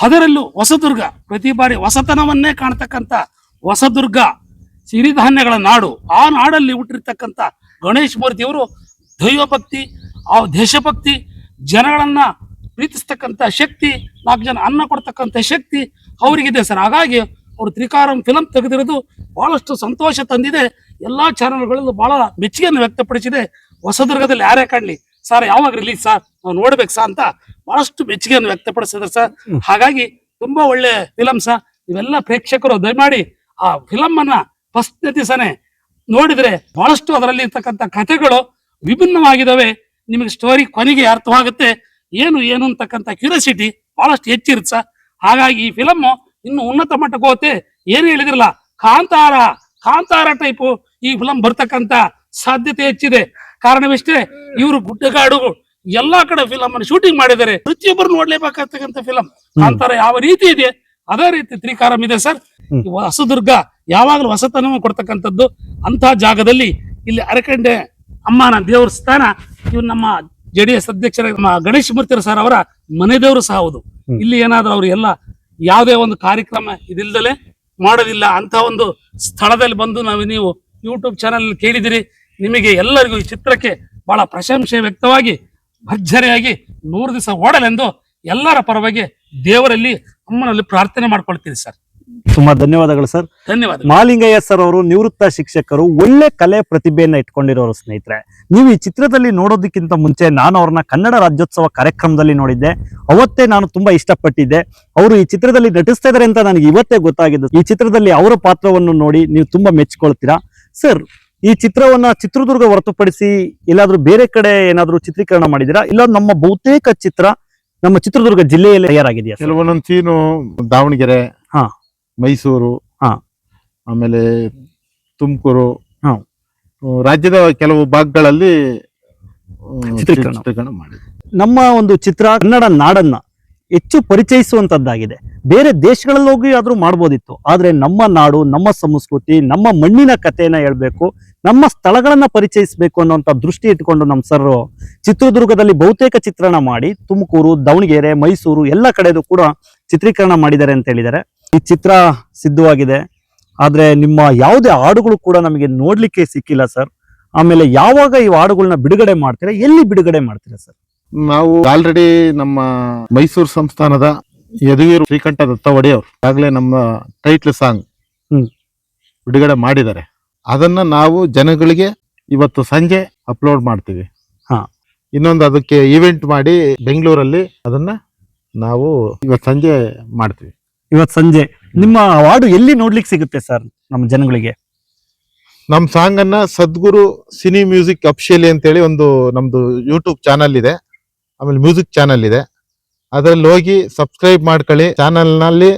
Speaker 3: ಅದರಲ್ಲೂ ಹೊಸದುರ್ಗ, ಪ್ರತಿ ಬಾರಿ ಹೊಸತನವನ್ನೇ ಕಾಣ್ತಕ್ಕಂತ ಹೊಸದುರ್ಗ, ಸಿರಿಧಾನ್ಯಗಳ ನಾಡು, ಆ ನಾಡಲ್ಲಿ ಹುಟ್ಟಿರ್ತಕ್ಕಂತ ಗಣೇಶ್ ಮೂರ್ತಿಯವರು ದೈವಭಕ್ತಿ, ಆ ದೇಶಭಕ್ತಿ, ಜನಗಳನ್ನ ಪ್ರೀತಿಸ್ತಕ್ಕಂಥ ಶಕ್ತಿ, ನಾಲ್ಕು ಜನ ಅನ್ನ ಕೊಡ್ತಕ್ಕಂಥ ಶಕ್ತಿ ಅವರಿಗಿದೆ ಸರ್. ಹಾಗಾಗಿ ಅವರು ತ್ರಿಕಾರಂ ಫಿಲಂ ತೆಗೆದಿರೋದು ಬಹಳಷ್ಟು ಸಂತೋಷ ತಂದಿದೆ. ಎಲ್ಲ ಚಾನಲ್ಗಳಲ್ಲೂ ಬಹಳ ಮೆಚ್ಚುಗೆಯನ್ನು ವ್ಯಕ್ತಪಡಿಸಿದೆ. ಹೊಸದುರ್ಗದಲ್ಲಿ ಯಾರೇ ಕಾಣಲಿ. ಸರ್, ಯಾವಾಗ ರಿಲೀಸ್ ಸರ್? ನಾವು ನೋಡ್ಬೇಕು ಸರ್ ಅಂತ ಬಹಳಷ್ಟು ಮೆಚ್ಚುಗೆಯನ್ನು ವ್ಯಕ್ತಪಡಿಸಿದ್ರು ಸರ್. ಹಾಗಾಗಿ ತುಂಬಾ ಒಳ್ಳೆ ಫಿಲಂ ಸರ್. ಇವೆಲ್ಲ ಪ್ರೇಕ್ಷಕರು ದಯಮಾಡಿ ಆ ಫಿಲಮ್ ಅನ್ನ ಫಸ್ಟ್ ದಿವಸನೇ ನೋಡಿದ್ರೆ ಬಹಳಷ್ಟು ಅದರಲ್ಲಿ ಇರ್ತಕ್ಕಂಥ ಕಥೆಗಳು ವಿಭಿನ್ನವಾಗಿದ್ದಾವೆ. ನಿಮಗೆ ಸ್ಟೋರಿ ಕೊನೆಗೆ ಅರ್ಥವಾಗುತ್ತೆ. ಏನು ಏನು ಅಂತಕ್ಕಂಥ ಕ್ಯೂರಿಯಾಸಿಟಿ ಬಹಳಷ್ಟು ಹೆಚ್ಚಿರುತ್ತೆ ಸರ್. ಹಾಗಾಗಿ ಈ ಫಿಲಮ್ ಇನ್ನು ಉನ್ನತ ಮಟ್ಟಕ್ಕೆ ಹೋಗುತ್ತೆ. ಏನು ಹೇಳಿದ್ರಲ್ಲ ಕಾಂತಾರ ಕಾಂತಾರ ಟೈಪು ಈ ಫಿಲಂ ಬರ್ತಕ್ಕಂಥ ಸಾಧ್ಯತೆ ಹೆಚ್ಚಿದೆ. ಕಾರಣವಿಷ್ಟೇ ಇವರು ಗುಡ್ಡಗಾಡು ಎಲ್ಲಾ ಕಡೆ ಫಿಲಂ ಅನ್ನು ಶೂಟಿಂಗ್ ಮಾಡಿದ್ದಾರೆ ಪ್ರತಿಯೊಬ್ಬರು ನೋಡ್ಲೇಬೇಕಾಗ್ತಕ್ಕಂಥ ಫಿಲಂ ಕಾಂತಾರ ಯಾವ ರೀತಿ ಇದೆ ಅದೇ ರೀತಿ ತ್ರಿಕಾರಂ ಇದೆ ಸರ್. ಹೊಸದುರ್ಗ ಯಾವಾಗಲೂ ಹೊಸತನ ಕೊಡ್ತಕ್ಕಂಥದ್ದು ಅಂತ ಜಾಗದಲ್ಲಿ ಇಲ್ಲಿ ಅರಕಂಡೆ ಅಮ್ಮನ ದೇವ್ರ ಸ್ಥಾನ ಇವ್ ನಮ್ಮ ಜೆ ಡಿ ಎಸ್ ಅಧ್ಯಕ್ಷರ ನಮ್ಮ ಗಣೇಶ್ ಮೂರ್ತಿ ಸರ್ ಅವರ ಮನೆ ದೇವರು ಸಹ ಹೌದು. ಇಲ್ಲಿ ಏನಾದ್ರೂ ಅವ್ರು ಎಲ್ಲ ಯಾವುದೇ ಒಂದು ಕಾರ್ಯಕ್ರಮ ಇದಿಲ್ದಲೆ ಮಾಡೋದಿಲ್ಲ ಅಂತ ಒಂದು ಸ್ಥಳದಲ್ಲಿ ಬಂದು ನಾವು ನೀವು ಯೂಟ್ಯೂಬ್ ಚಾನಲ್ ಕೇಳಿದಿರಿ ನಿಮಗೆ ಎಲ್ಲರಿಗೂ ಈ ಚಿತ್ರಕ್ಕೆ ಬಹಳ ಪ್ರಶಂಸೆ ವ್ಯಕ್ತವಾಗಿ ಭರ್ಜರಿಯಾಗಿ ನೂರು ದಿವಸ ಓಡಲೆಂದು ಎಲ್ಲರ ಪರವಾಗಿ ದೇವರಲ್ಲಿ ಅಮ್ಮನಲ್ಲಿ ಪ್ರಾರ್ಥನೆ ಮಾಡ್ಕೊಳ್ತೀನಿ ಸರ್.
Speaker 1: ತುಂಬಾ ಧನ್ಯವಾದಗಳು ಸರ್.
Speaker 3: ಧನ್ಯವಾದ
Speaker 1: ಮಾಲಿಂಗಯ್ಯ ಸರ್ ಅವರು ನಿವೃತ್ತ ಶಿಕ್ಷಕರು ಒಳ್ಳೆ ಕಲೆ ಪ್ರತಿಭೆಯನ್ನ ಇಟ್ಕೊಂಡಿರೋರು ಸ್ನೇಹಿತರೆ. ನೀವು ಈ ಚಿತ್ರದಲ್ಲಿ ನೋಡೋದಕ್ಕಿಂತ ಮುಂಚೆ ನಾನು ಅವ್ರನ್ನ ಕನ್ನಡ ರಾಜ್ಯೋತ್ಸವ ಕಾರ್ಯಕ್ರಮದಲ್ಲಿ ನೋಡಿದ್ದೆ. ಅವತ್ತೇ ನಾನು ತುಂಬಾ ಇಷ್ಟಪಟ್ಟಿದ್ದೆ. ಅವರು ಈ ಚಿತ್ರದಲ್ಲಿ ನಟಿಸ್ತಾ ಇದಾರೆ ಅಂತ ನನಗೆ ಇವತ್ತೇ ಗೊತ್ತಾಗಿದ್ದು. ಈ ಚಿತ್ರದಲ್ಲಿ ಅವರ ಪಾತ್ರವನ್ನು ನೋಡಿ ನೀವು ತುಂಬಾ ಮೆಚ್ಕೊಳ್ತೀರಾ? ಸರ್ ಈ ಚಿತ್ರವನ್ನ ಚಿತ್ರದುರ್ಗ ಹೊರತುಪಡಿಸಿ ಎಲ್ಲಾದ್ರೂ ಬೇರೆ ಕಡೆ ಏನಾದ್ರೂ ಚಿತ್ರೀಕರಣ ಮಾಡಿದಿರಾ ಇಲ್ಲ ನಮ್ಮ ಬಹುತೇಕ ಚಿತ್ರ ನಮ್ಮ ಚಿತ್ರದುರ್ಗ ಜಿಲ್ಲೆಯಲ್ಲಿ ತಯಾರಾಗಿದೆಯಾ ಸರ್
Speaker 2: ಕೆಲವೊಂದೊಂದು ಸೀನು ದಾವಣಗೆರೆ
Speaker 1: ಹಾ.
Speaker 2: ಮೈಸೂರು
Speaker 1: ಹಾ.
Speaker 2: ಆಮೇಲೆ ತುಮಕೂರು
Speaker 1: ಹಾ.
Speaker 2: ರಾಜ್ಯದ ಕೆಲವು ಭಾಗಗಳಲ್ಲಿ ಆ,
Speaker 1: ಚಿತ್ರೀಕರಣ.
Speaker 2: ಚಿತ್ರೀಕರಣ ಮಾಡಿದ್ವಿ
Speaker 1: ನಮ್ಮ ಒಂದು ಚಿತ್ರ ಕನ್ನಡ ನಾಡನ್ನ ಹೆಚ್ಚು ಪರಿಚಯಿಸುವಂತದ್ದಾಗಿದೆ. ಬೇರೆ ದೇಶಗಳಲ್ಲಿ ಹೋಗಿ ಆದ್ರೂ ಮಾಡ್ಬೋದಿತ್ತು. ಆದರೆ ನಮ್ಮ ನಾಡು, ನಮ್ಮ ಸಂಸ್ಕೃತಿ, ನಮ್ಮ ಮಣ್ಣಿನ ಕಥೆಯನ್ನ ಹೇಳಬೇಕು, ನಮ್ಮ ಸ್ಥಳಗಳನ್ನ ಪರಿಚಯಿಸಬೇಕು ಅನ್ನೋಂಥ ದೃಷ್ಟಿ ಇಟ್ಕೊಂಡು ನಮ್ಮ ಸರ್ ಚಿತ್ರದುರ್ಗದಲ್ಲಿ ಬಹುತೇಕ ಚಿತ್ರಣ ಮಾಡಿ, ತುಮಕೂರು, ದಾವಣಗೆರೆ, ಮೈಸೂರು ಎಲ್ಲ ಕಡೆದು ಕೂಡ ಚಿತ್ರೀಕರಣ ಮಾಡಿದ್ದಾರೆ ಅಂತ ಹೇಳಿದ್ದಾರೆ. ಈ ಚಿತ್ರ ಸಿದ್ಧವಾಗಿದೆ. ಆದರೆ ನಿಮ್ಮ ಯಾವುದೇ ಹಾಡುಗಳು ಕೂಡ ನಮಗೆ ನೋಡಲಿಕ್ಕೆ ಸಿಕ್ಕಿಲ್ಲ ಸರ್ ಆಮೇಲೆ ಯಾವಾಗ ಈ ಹಾಡುಗಳನ್ನ ಬಿಡುಗಡೆ ಮಾಡ್ತೀರಾ, ಎಲ್ಲಿ ಬಿಡುಗಡೆ ಮಾಡ್ತೀರಾ ಸರ್
Speaker 2: ನಾವು ಆಲ್ರೆಡಿ ನಮ್ಮ ಮೈಸೂರು ಸಂಸ್ಥಾನದ ಯದುವೀರು ಶ್ರೀಕಂಠ ದತ್ತ ಒಡೆಯವರು ಆಗ್ಲೇ ನಮ್ಮ ಟೈಟ್ಲ್ ಸಾಂಗ್. ಬಿಡುಗಡೆ ಮಾಡಿದ್ದಾರೆ. ಅದನ್ನ ನಾವು ಜನಗಳಿಗೆ ಇವತ್ತು ಸಂಜೆ ಅಪ್ಲೋಡ್ ಮಾಡ್ತೀವಿ.
Speaker 1: ಹಾ.
Speaker 2: ಇನ್ನೊಂದು ಅದಕ್ಕೆ ಈವೆಂಟ್ ಮಾಡಿ ಬೆಂಗಳೂರಲ್ಲಿ ಅದನ್ನ ನಾವು ಇವತ್ತು ಸಂಜೆ ಮಾಡ್ತೀವಿ.
Speaker 1: ಇವತ್ತು ಸಂಜೆ. ನಿಮ್ಮ ವಾರ್ಡು ಎಲ್ಲಿ ನೋಡ್ಲಿಕ್ಕೆ ಸಿಗುತ್ತೆ ಸರ್ ನಮ್ಮ ಜನಗಳಿಗೆ?
Speaker 2: ನಮ್ಮ ಸಾಂಗ್ ಅನ್ನ ಸದ್ಗುರು ಸಿನಿ ಮ್ಯೂಸಿಕ್ ಅಫಿಷಿಯಲಿ ಅಂತೇಳಿ ಒಂದು ನಮ್ದು ಯೂಟ್ಯೂಬ್ ಚಾನಲ್ ಇದೆ. ಆಮೇಲೆ ಮ್ಯೂಸಿಕ್ ಚಾನಲ್ ಇದೆ. ಅದರಲ್ಲಿ ಹೋಗಿ ಸಬ್ಸ್ಕ್ರೈಬ್ ಮಾಡ್ಕೊಳ್ಳಿ. ಚಾನಲ್ನಲ್ಲಿ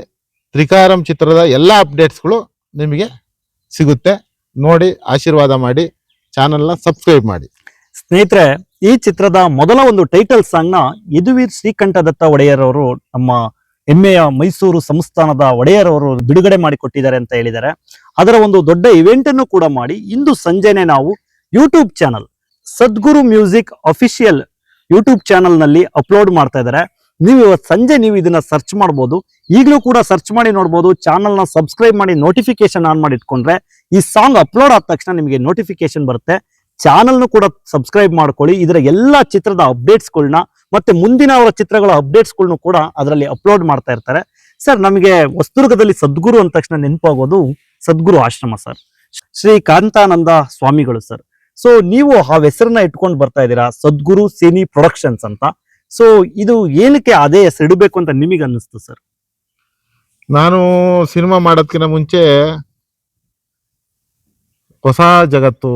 Speaker 2: ತ್ರಿಕಾರಂ ಚಿತ್ರದ ಎಲ್ಲ ಅಪ್ಡೇಟ್ಸ್ಗಳು ನಿಮಗೆ ಸಿಗುತ್ತೆ. ನೋಡಿ, ಆಶೀರ್ವಾದ ಮಾಡಿ, ಚಾನಲ್ನ ಸಬ್ಸ್ಕ್ರೈಬ್ ಮಾಡಿ.
Speaker 1: ಸ್ನೇಹಿತರೆ, ಈ ಚಿತ್ರದ ಮೊದಲ ಒಂದು ಟೈಟಲ್ ಸಾಂಗ್ನ ಯದುವೀರ್ ಶ್ರೀಕಂಠ ದತ್ತ ಒಡೆಯರ್ ಅವರು ನಮ್ಮ ಹೆಮ್ಮೆಯ ಮೈಸೂರು ಸಂಸ್ಥಾನದ ಒಡೆಯರ್ ಅವರು ಬಿಡುಗಡೆ ಮಾಡಿಕೊಟ್ಟಿದ್ದಾರೆ ಅಂತ ಹೇಳಿದ್ದಾರೆ. ಅದರ ಒಂದು ದೊಡ್ಡ ಇವೆಂಟ್ ಅನ್ನು ಕೂಡ ಮಾಡಿ ಇಂದು ಸಂಜೆನೆ ನಾವು YouTube channel Sadguru music official YouTube ಚಾನಲ್ನಲ್ಲಿ ಅಪ್ಲೋಡ್ ಮಾಡ್ತಾ ಇದ್ದಾರೆ. ನೀವು ಇವತ್ತು ಸಂಜೆ ನೀವು ಇದನ್ನ ಸರ್ಚ್ ಮಾಡ್ಬೋದು. ಈಗಲೂ ಕೂಡ ಸರ್ಚ್ ಮಾಡಿ ನೋಡ್ಬೋದು. ಚಾನಲ್ನ ಸಬ್ಸ್ಕ್ರೈಬ್ ಮಾಡಿ ನೋಟಿಫಿಕೇಶನ್ ಆನ್ ಮಾಡಿ ಇಟ್ಕೊಂಡ್ರೆ ಈ ಸಾಂಗ್ ಅಪ್ಲೋಡ್ ಆದ ತಕ್ಷಣ ನಿಮಗೆ ನೋಟಿಫಿಕೇಶನ್ ಬರುತ್ತೆ. ಚಾನಲ್ನು ಕೂಡ ಸಬ್ಸ್ಕ್ರೈಬ್ ಮಾಡ್ಕೊಳ್ಳಿ. ಇದರ ಎಲ್ಲಾ ಚಿತ್ರದ ಅಪ್ಡೇಟ್ಸ್ಗಳನ್ನ ಮತ್ತೆ ಮುಂದಿನ ಅವರ ಚಿತ್ರಗಳ ಅಪ್ಡೇಟ್ಸ್ಗಳನ್ನು ಕೂಡ ಅದರಲ್ಲಿ ಅಪ್ಲೋಡ್ ಮಾಡ್ತಾ ಇರ್ತಾರೆ. ಸರ್ ನಮಗೆ ವಸ್ತುರ್ಗದಲ್ಲಿ ಸದ್ಗುರು ಅಂದ ತಕ್ಷಣ ನೆನಪಾಗೋದು ಸದ್ಗುರು ಆಶ್ರಮ ಸರ್ ಶ್ರೀ ಕಾಂತಾನಂದ ಸ್ವಾಮಿಗಳು ಸರ್ ಸೊ ನೀವು ಆ ಹೆಸರನ್ನ ಇಟ್ಕೊಂಡು ಬರ್ತಾ ಇದ್ದೀರಾ? ಸದ್ಗುರು ಸೇನಿ ಪ್ರೊಡಕ್ಷನ್ಸ್ ಅಂತ. ಸೊ ಇದು ಏನಕ್ಕೆ ಅದೇ ಹೆಸರು ಇಡಬೇಕು ಅಂತ ನಿಮಗೆ ಅನ್ನಿಸ್ತು ಸರ್
Speaker 2: ನಾನು ಸಿನಿಮಾ ಮಾಡೋದಕ್ಕಿಂತ ಮುಂಚೆ ಹೊಸ ಜಗತ್ತು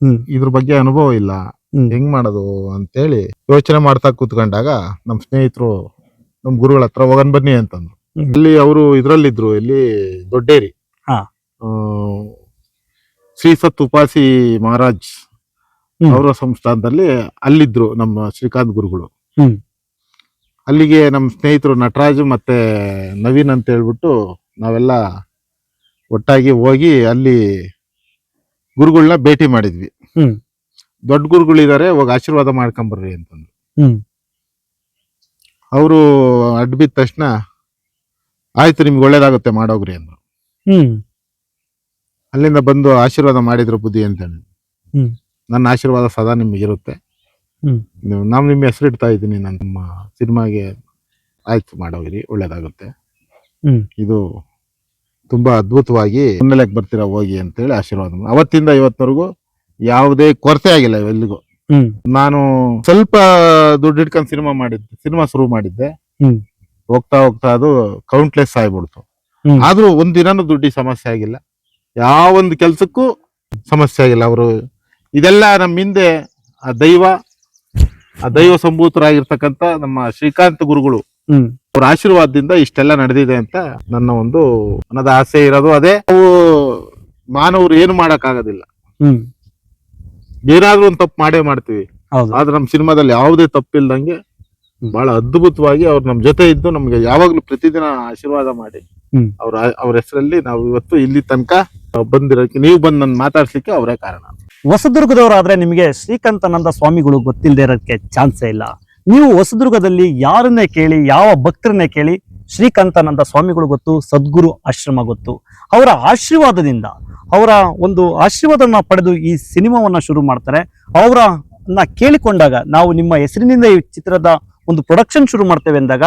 Speaker 1: ಹ್ಮ್.
Speaker 2: ಇದ್ರ ಬಗ್ಗೆ ಅನುಭವ ಇಲ್ಲ.
Speaker 1: ಹ್ಮ್.
Speaker 2: ಹೆಂಗ್ ಮಾಡೋದು ಅಂತೇಳಿ ಯೋಚನೆ ಮಾಡ್ತಾ ಕೂತ್ಕೊಂಡಾಗ ನಮ್ಮ ಸ್ನೇಹಿತರು ನಮ್ ಗುರುಗಳ ಹತ್ರ ಹೋಗನ್ ಬನ್ನಿ ಅಂತಂದ್ರು. ಇಲ್ಲಿ ಅವರು ಇದ್ರಲ್ಲಿದ್ರು ಇಲ್ಲಿ ದೊಡ್ಡೇರಿ.
Speaker 1: ಹಾ.
Speaker 2: ಆ, ಶ್ರೀ ಸತ್ ಉಪಾಸಿ ಮಹಾರಾಜ್ ಅವರ ಸಂಸ್ಥಾನದಲ್ಲಿ ಅಲ್ಲಿದ್ರು ನಮ್ಮ ಶ್ರೀಕಾಂತ್ ಗುರುಗಳು. ಅಲ್ಲಿಗೆ ನಮ್ಮ ಸ್ನೇಹಿತರು ನಟರಾಜ್ ಮತ್ತೆ ನವೀನ್ ಅಂತ ಹೇಳ್ಬಿಟ್ಟು ನಾವೆಲ್ಲ ಒಟ್ಟಾಗಿ ಹೋಗಿ ಅಲ್ಲಿ ಗುರುಗಳನ್ನ ಭೇಟಿ ಮಾಡಿದ್ವಿ. ದೊಡ್ಡ ಗುರುಗಳಿದ್ದಾರೆ ಹೋಗಿ ಆಶೀರ್ವಾದ ಮಾಡ್ಕೊಂಬರ್ರಿ ಅಂತಂದ್ರು. ಅವರು ಅಡ್ಡ ಬಿದ್ದ ತಕ್ಷಣ ಆಯ್ತು ನಿಮ್ಗೆ ಒಳ್ಳೇದಾಗುತ್ತೆ ಮಾಡೋಗ್ರಿ ಅಂದ್ರು ಅಲ್ಲಿಂದ ಬಂದು ಆಶೀರ್ವಾದ ಮಾಡಿದ್ರು ಬುದ್ಧಿ ಅಂತ ಹೇಳಿ.
Speaker 1: ಹ್ಮ್.
Speaker 2: ನನ್ನ ಆಶೀರ್ವಾದ ಸದಾ ನಿಮಗಿರುತ್ತೆ ಇರುತ್ತೆ
Speaker 1: ಹ್ಮ್.
Speaker 2: ನೀವು ನಾವು ನಿಮ್ಮ ಹೆಸರಿಡ್ತಾ ಇದ್ದೀನಿ ನಾನು ನಮ್ಮ ಸಿನಿಮಾಗೆ ಆಯ್ತು ಮಾಡೋಗಿರಿ ಒಳ್ಳೇದಾಗುತ್ತೆ
Speaker 1: ಹ್ಮ್.
Speaker 2: ಇದು ತುಂಬಾ ಅದ್ಭುತವಾಗಿ ಮುನ್ನೆಲೆಗೆ ಬರ್ತೀರಾ ಹೋಗಿ ಅಂತೇಳಿ ಆಶೀರ್ವಾದ ಮಾಡಿ- ಅವತ್ತಿಂದ ಇವತ್ತವರೆಗೂ ಯಾವುದೇ ಕೊರತೆ ಆಗಿಲ್ಲ ಎಲ್ಲಿಗೂ
Speaker 1: ಹ್ಮ್
Speaker 2: ನಾನು ಸ್ವಲ್ಪ ದುಡ್ಡು ಇಟ್ಕೊಂಡು ಸಿನಿಮಾ ಮಾಡಿದ್ದೆ ಸಿನಿಮಾ ಶುರು ಮಾಡಿದ್ದೆ
Speaker 1: ಹ್ಮ್.
Speaker 2: ಹೋಗ್ತಾ ಹೋಗ್ತಾ ಅದು ಕೌಂಟ್ಲೆಸ್ ಆಗ್ಬಿಡ್ತು
Speaker 1: ಹ್ಮ್.
Speaker 2: ಆದ್ರೂ ಒಂದ್ ದುಡ್ಡಿ ಸಮಸ್ಯೆ ಆಗಿಲ್ಲ ಯಾವೊಂದು ಕೆಲಸಕ್ಕೂ ಸಮಸ್ಯೆ ಆಗಿಲ್ಲ. ಅವರು ಇದೆಲ್ಲ ನಮ್ಮ ಹಿಂದೆ ಆ ದೈವ ಆ ದೈವ ಸಂಭೂತರಾಗಿರ್ತಕ್ಕಂತ ನಮ್ಮ ಶ್ರೀಕಾಂತ್ ಗುರುಗಳು ಅವ್ರ ಆಶೀರ್ವಾದದಿಂದ ಇಷ್ಟೆಲ್ಲ ನಡೆದಿದೆ ಅಂತ ನನ್ನ ಒಂದು ಮನದ ಆಸೆ ಇರೋದು. ಅದೇ ನಾವು ಮಾನವರು ಏನು ಮಾಡಕ್ ಆಗೋದಿಲ್ಲ
Speaker 1: ಹ್ಮ್.
Speaker 2: ಏನಾದ್ರೂ ಒಂದು ತಪ್ಪು ಮಾಡೇ ಮಾಡ್ತೀವಿ. ಆದ್ರೆ ನಮ್ಮ ಸಿನಿಮಾದಲ್ಲಿ ಯಾವುದೇ ತಪ್ಪಿಲ್ದಂಗೆ. ಬಹಳ ಅದ್ಭುತವಾಗಿ ಅವ್ರು ನಮ್ಮ ಜೊತೆ ಇದ್ದು ನಮ್ಗೆ ಯಾವಾಗ್ಲೂ ಪ್ರತಿದಿನ ಆಶೀರ್ವಾದ ಮಾಡಿ. ಅವ್ರ ಅವ್ರ ಹೆಸರಲ್ಲಿ ನಾವು ಇವತ್ತು ಇಲ್ಲಿ ತನಕ ಬಂದಿರೋಕೆ ನೀವು ಬಂದು ನನ್ನ ಮಾತಾಡ್ಸ್ಲಿಕ್ಕೆ ಅವರೇ ಕಾರಣ.
Speaker 1: ಹೊಸದುರ್ಗದವರಾದ್ರೆ ನಿಮಗೆ ಶ್ರೀಕಾಂತಾನಂದ ಸ್ವಾಮಿಗಳು ಗೊತ್ತಿಲ್ಲದೆ ಇರೋಕ್ಕೆ ಚಾನ್ಸೇ ಇಲ್ಲ. ನೀವು ಹೊಸದುರ್ಗದಲ್ಲಿ ಯಾರನ್ನೇ ಕೇಳಿ ಯಾವ ಭಕ್ತರನ್ನೇ ಕೇಳಿ ಶ್ರೀಕಾಂತಾನಂದ ಸ್ವಾಮಿಗಳು ಗೊತ್ತು ಸದ್ಗುರು ಆಶ್ರಮ ಗೊತ್ತು. ಅವರ ಆಶೀರ್ವಾದದಿಂದ ಅವರ ಒಂದು ಆಶೀರ್ವಾದನ ಪಡೆದು ಈ ಸಿನಿಮಾವನ್ನ ಶುರು ಮಾಡ್ತಾರೆ. ಅವರ ಕೇಳಿಕೊಂಡಾಗ ನಾವು ನಿಮ್ಮ ಹೆಸರಿನಿಂದ ಈ ಚಿತ್ರದ ಒಂದು ಪ್ರೊಡಕ್ಷನ್ ಶುರು ಮಾಡ್ತೇವೆ ಅಂದಾಗ